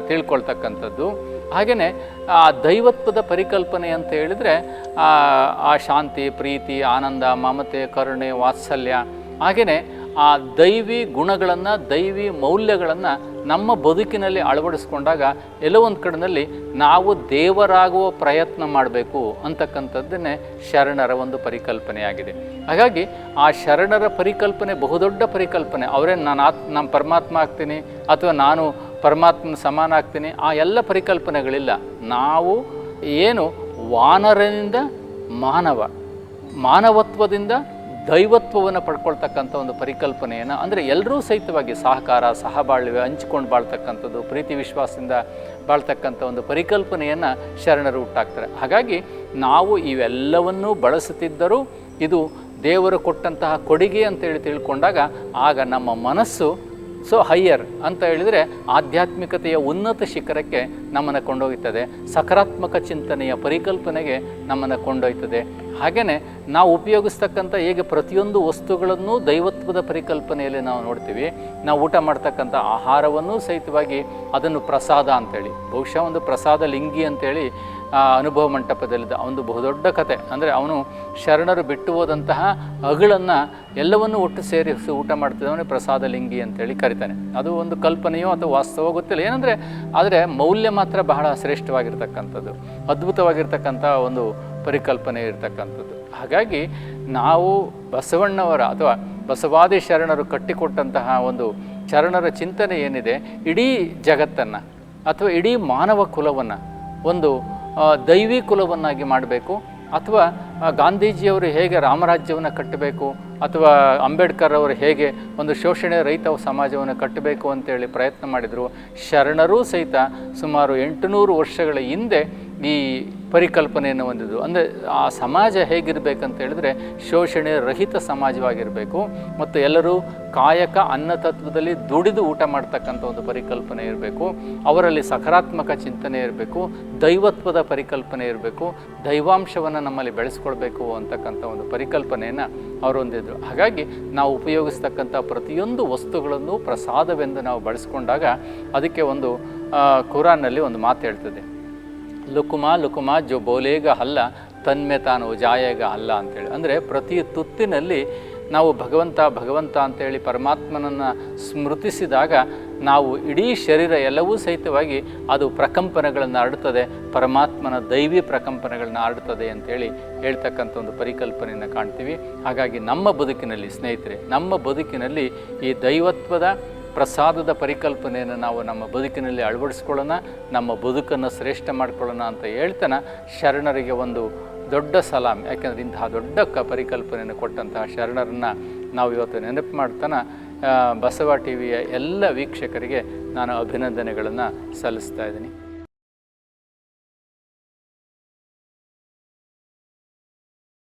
ತಿಳ್ಕೊಳ್ತಕ್ಕಂಥದ್ದು. ಹಾಗೆಯೇ, ಆ ದೈವತ್ವದ ಪರಿಕಲ್ಪನೆ ಅಂತ ಹೇಳಿದರೆ, ಆ ಶಾಂತಿ, ಪ್ರೀತಿ, ಆನಂದ, ಮಮತೆ, ಕರುಣೆ, ವಾತ್ಸಲ್ಯ, ಹಾಗೆಯೇ ಆ ದೈವಿ ಗುಣಗಳನ್ನು, ದೈವಿ ಮೌಲ್ಯಗಳನ್ನು ನಮ್ಮ ಬದುಕಿನಲ್ಲಿ ಅಳವಡಿಸ್ಕೊಂಡಾಗ ಎಲ್ಲೋ ಒಂದು ಕಡೆಯಲ್ಲಿ ನಾವು ದೇವರಾಗುವ ಪ್ರಯತ್ನ ಮಾಡಬೇಕು ಅಂತಕ್ಕಂಥದ್ದನ್ನೇ ಶರಣರ ಒಂದು ಪರಿಕಲ್ಪನೆಯಾಗಿದೆ. ಹಾಗಾಗಿ ಆ ಶರಣರ ಪರಿಕಲ್ಪನೆ ಬಹುದೊಡ್ಡ ಪರಿಕಲ್ಪನೆ. ಅವರೇ, ನಾನು ಆತ್, ನಾನು ಪರಮಾತ್ಮ ಆಗ್ತೀನಿ, ಅಥವಾ ನಾನು ಪರಮಾತ್ಮನ ಸಮಾನ ಆಗ್ತೀನಿ. ಆ ಎಲ್ಲ ಪರಿಕಲ್ಪನೆಗಳಿಲ್ಲ. ನಾವು ಏನು ವಾನರನಿಂದ ಮಾನವ, ಮಾನವತ್ವದಿಂದ ದೈವತ್ವವನ್ನು ಪಡ್ಕೊಳ್ತಕ್ಕಂಥ ಒಂದು ಪರಿಕಲ್ಪನೆಯನ್ನು ಅಂದರೆ ಎಲ್ಲರೂ ಸಹಿತವಾಗಿ ಸಹಕಾರ, ಸಹಬಾಳ್ವೆ, ಹಂಚ್ಕೊಂಡು ಬಾಳ್ತಕ್ಕಂಥದ್ದು, ಪ್ರೀತಿ ವಿಶ್ವಾಸದಿಂದ ಬಾಳ್ತಕ್ಕಂಥ ಒಂದು ಪರಿಕಲ್ಪನೆಯನ್ನು ಶರಣರು ಹುಟ್ಟಾಗ್ತಾರೆ ಹಾಗಾಗಿ ನಾವು ಇವೆಲ್ಲವನ್ನೂ ಬಳಸುತ್ತಿದ್ದರೂ ಇದು ದೇವರು ಕೊಟ್ಟಂತಹ ಕೊಡುಗೆ ಅಂತೇಳಿ ತಿಳ್ಕೊಂಡಾಗ ಆಗ ನಮ್ಮ ಮನಸ್ಸು ಸೊ ಹೈಯರ್ ಅಂತ ಹೇಳಿದರೆ ಆಧ್ಯಾತ್ಮಿಕತೆಯ ಉನ್ನತ ಶಿಖರಕ್ಕೆ ನಮ್ಮನ್ನು ಕೊಂಡೊಯ್ತದೆ ಸಕಾರಾತ್ಮಕ ಚಿಂತನೆಯ ಪರಿಕಲ್ಪನೆಗೆ ನಮ್ಮನ್ನು ಕೊಂಡೊಯ್ತದೆ ಹಾಗೆಯೇ ನಾವು ಉಪಯೋಗಿಸ್ತಕ್ಕಂಥ ಹೇಗೆ ಪ್ರತಿಯೊಂದು ವಸ್ತುಗಳನ್ನು ದೈವತ್ವದ ಪರಿಕಲ್ಪನೆಯಲ್ಲಿ ನಾವು ನೋಡ್ತೀವಿ. ನಾವು ಊಟ ಮಾಡ್ತಕ್ಕಂಥ ಆಹಾರವನ್ನು ಸಹಿತವಾಗಿ ಅದನ್ನು ಪ್ರಸಾದ ಅಂತೇಳಿ, ಬಹುಶಃ ಒಂದು ಪ್ರಸಾದ ಲಿಂಗಿ ಅಂತೇಳಿ ಆ ಅನುಭವ ಮಂಟಪದಲ್ಲಿದ್ದ ಒಂದು ಬಹುದೊಡ್ಡ ಕತೆ. ಅಂದರೆ ಅವನು ಶರಣರು ಬಿಟ್ಟು ಹೋದಂತಹ ಅಗಳನ್ನು ಎಲ್ಲವನ್ನೂ ಒಟ್ಟು ಸೇರಿಸಿ ಊಟ ಮಾಡ್ತಿದ್ದವನೇ ಪ್ರಸಾದ ಲಿಂಗಿ ಅಂತೇಳಿ ಕರಿತಾನೆ. ಅದು ಒಂದು ಕಲ್ಪನೆಯೋ ಅಥವಾ ವಾಸ್ತವ ಗೊತ್ತಿಲ್ಲ. ಏನಂದರೆ ಆದರೆ ಮೌಲ್ಯ ಮಾತ್ರ ಬಹಳ ಶ್ರೇಷ್ಠವಾಗಿರ್ತಕ್ಕಂಥದ್ದು. ಅದ್ಭುತವಾಗಿರ್ತಕ್ಕಂಥ ಒಂದು ಪರಿಕಲ್ಪನೆ ಇರತಕ್ಕಂಥದ್ದು. ಹಾಗಾಗಿ ನಾವು ಬಸವಣ್ಣವರ ಅಥವಾ ಬಸವಾದಿ ಶರಣರು ಕಟ್ಟಿಕೊಟ್ಟಂತಹ ಒಂದು ಶರಣರ ಚಿಂತನೆ ಏನಿದೆ? ಇಡೀ ಜಗತ್ತನ್ನು ಅಥವಾ ಇಡೀ ಮಾನವ ಕುಲವನ್ನು ಒಂದು ದೈವಿ ಕುಲವನ್ನಾಗಿ ಮಾಡಬೇಕು ಅಥವಾ ಗಾಂಧೀಜಿಯವರು ಹೇಗೆ ರಾಮರಾಜ್ಯವನ್ನು ಕಟ್ಟಬೇಕು ಅಥವಾ ಅಂಬೇಡ್ಕರ್ ಅವರು ಹೇಗೆ ಒಂದು ಶೋಷಣೆ ರಹಿತ ಸಮಾಜವನ್ನು ಕಟ್ಟಬೇಕು ಅಂತೇಳಿ ಪ್ರಯತ್ನ ಮಾಡಿದರು. ಶರಣರೂ ಸಹಿತ ಸುಮಾರು ಎಂಟುನೂರು ವರ್ಷಗಳ ಹಿಂದೆ ಈ ಪರಿಕಲ್ಪನೆಯನ್ನು ಹೊಂದಿದ್ದು. ಅಂದರೆ ಆ ಸಮಾಜ ಹೇಗಿರಬೇಕಂತ ಹೇಳಿದ್ರೆ ಶೋಷಣೆ ರಹಿತ ಸಮಾಜವಾಗಿರಬೇಕು ಮತ್ತು ಎಲ್ಲರೂ ಕಾಯಕ ಅನ್ನ ತತ್ವದಲ್ಲಿ ದುಡಿದು ಊಟ ಮಾಡ್ತಕ್ಕಂಥ ಒಂದು ಪರಿಕಲ್ಪನೆ ಇರಬೇಕು. ಅವರಲ್ಲಿ ಸಕಾರಾತ್ಮಕ ಚಿಂತನೆ ಇರಬೇಕು. ದೈವತ್ವದ ಪರಿಕಲ್ಪನೆ ಇರಬೇಕು. ದೈವಾಂಶವನ್ನು ನಮ್ಮಲ್ಲಿ ಬೆಳೆಸ್ಕೊಳ್ಬೇಕು ಅಂತಕ್ಕಂಥ ಒಂದು ಪರಿಕಲ್ಪನೆಯನ್ನು ಅವರು ಹೊಂದಿದ್ರು. ಹಾಗಾಗಿ ನಾವು ಉಪಯೋಗಿಸ್ತಕ್ಕಂಥ ಪ್ರತಿಯೊಂದು ವಸ್ತುಗಳನ್ನು ಪ್ರಸಾದವೆಂದು ನಾವು ಬಳಸ್ಕೊಂಡಾಗ ಅದಕ್ಕೆ ಒಂದು ಕುರಾನ್ನಲ್ಲಿ ಒಂದು ಮಾತು ಹೇಳ್ತದೆ. ಲುಕುಮಾ ಲುಕುಮಾ, ಜೋ ಬೋಲೇಗ ಅಲ್ಲ ತನ್ಮೆ ತಾನು ಜಾಯೇಗ ಅಲ್ಲ ಅಂತೇಳಿ. ಅಂದರೆ ಪ್ರತಿ ತುತ್ತಿನಲ್ಲಿ ನಾವು ಭಗವಂತ ಭಗವಂತ ಅಂತೇಳಿ ಪರಮಾತ್ಮನನ್ನು ಸ್ಮೃತಿಸಿದಾಗ ನಾವು ಇಡೀ ಶರೀರ ಎಲ್ಲವೂ ಸಹಿತವಾಗಿ ಅದು ಪ್ರಕಂಪನೆಗಳನ್ನು ಆಡುತ್ತದೆ ಪರಮಾತ್ಮನ ದೈವಿ ಪ್ರಕಂಪನೆಗಳನ್ನ ಆಡುತ್ತದೆ ಅಂತೇಳಿ ಹೇಳ್ತಕ್ಕಂಥ ಒಂದು ಪರಿಕಲ್ಪನೆಯನ್ನು ಕಾಣ್ತೀವಿ. ಹಾಗಾಗಿ ನಮ್ಮ ಬದುಕಿನಲ್ಲಿ ಸ್ನೇಹಿತರೆ, ನಮ್ಮ ಬದುಕಿನಲ್ಲಿ ಈ ದೈವತ್ವದ ಪ್ರಸಾದದ ಪರಿಕಲ್ಪನೆಯನ್ನು ನಾವು ನಮ್ಮ ಬದುಕಿನಲ್ಲಿ ಅಳವಡಿಸ್ಕೊಳ್ಳೋಣ, ನಮ್ಮ ಬದುಕನ್ನು ಶ್ರೇಷ್ಠ ಮಾಡ್ಕೊಳ್ಳೋಣ ಅಂತ ಹೇಳ್ತಾನೆ. ಶರಣರಿಗೆ ಒಂದು ದೊಡ್ಡ ಸಲಾಂ, ಯಾಕೆಂದರೆ ಇಂತಹ ದೊಡ್ಡ ಕ, ಪರಿಕಲ್ಪನೆಯನ್ನು ಕೊಟ್ಟಂತಹ ಶರಣರನ್ನು ನಾವು ಇವತ್ತು ನೆನಪು ಮಾಡ್ತಾನೆ. ಬಸವ ಟಿ ವಿಯ ಎಲ್ಲ ವೀಕ್ಷಕರಿಗೆ ನಾನು ಅಭಿನಂದನೆಗಳನ್ನು ಸಲ್ಲಿಸ್ತಾ ಇದ್ದೀನಿ.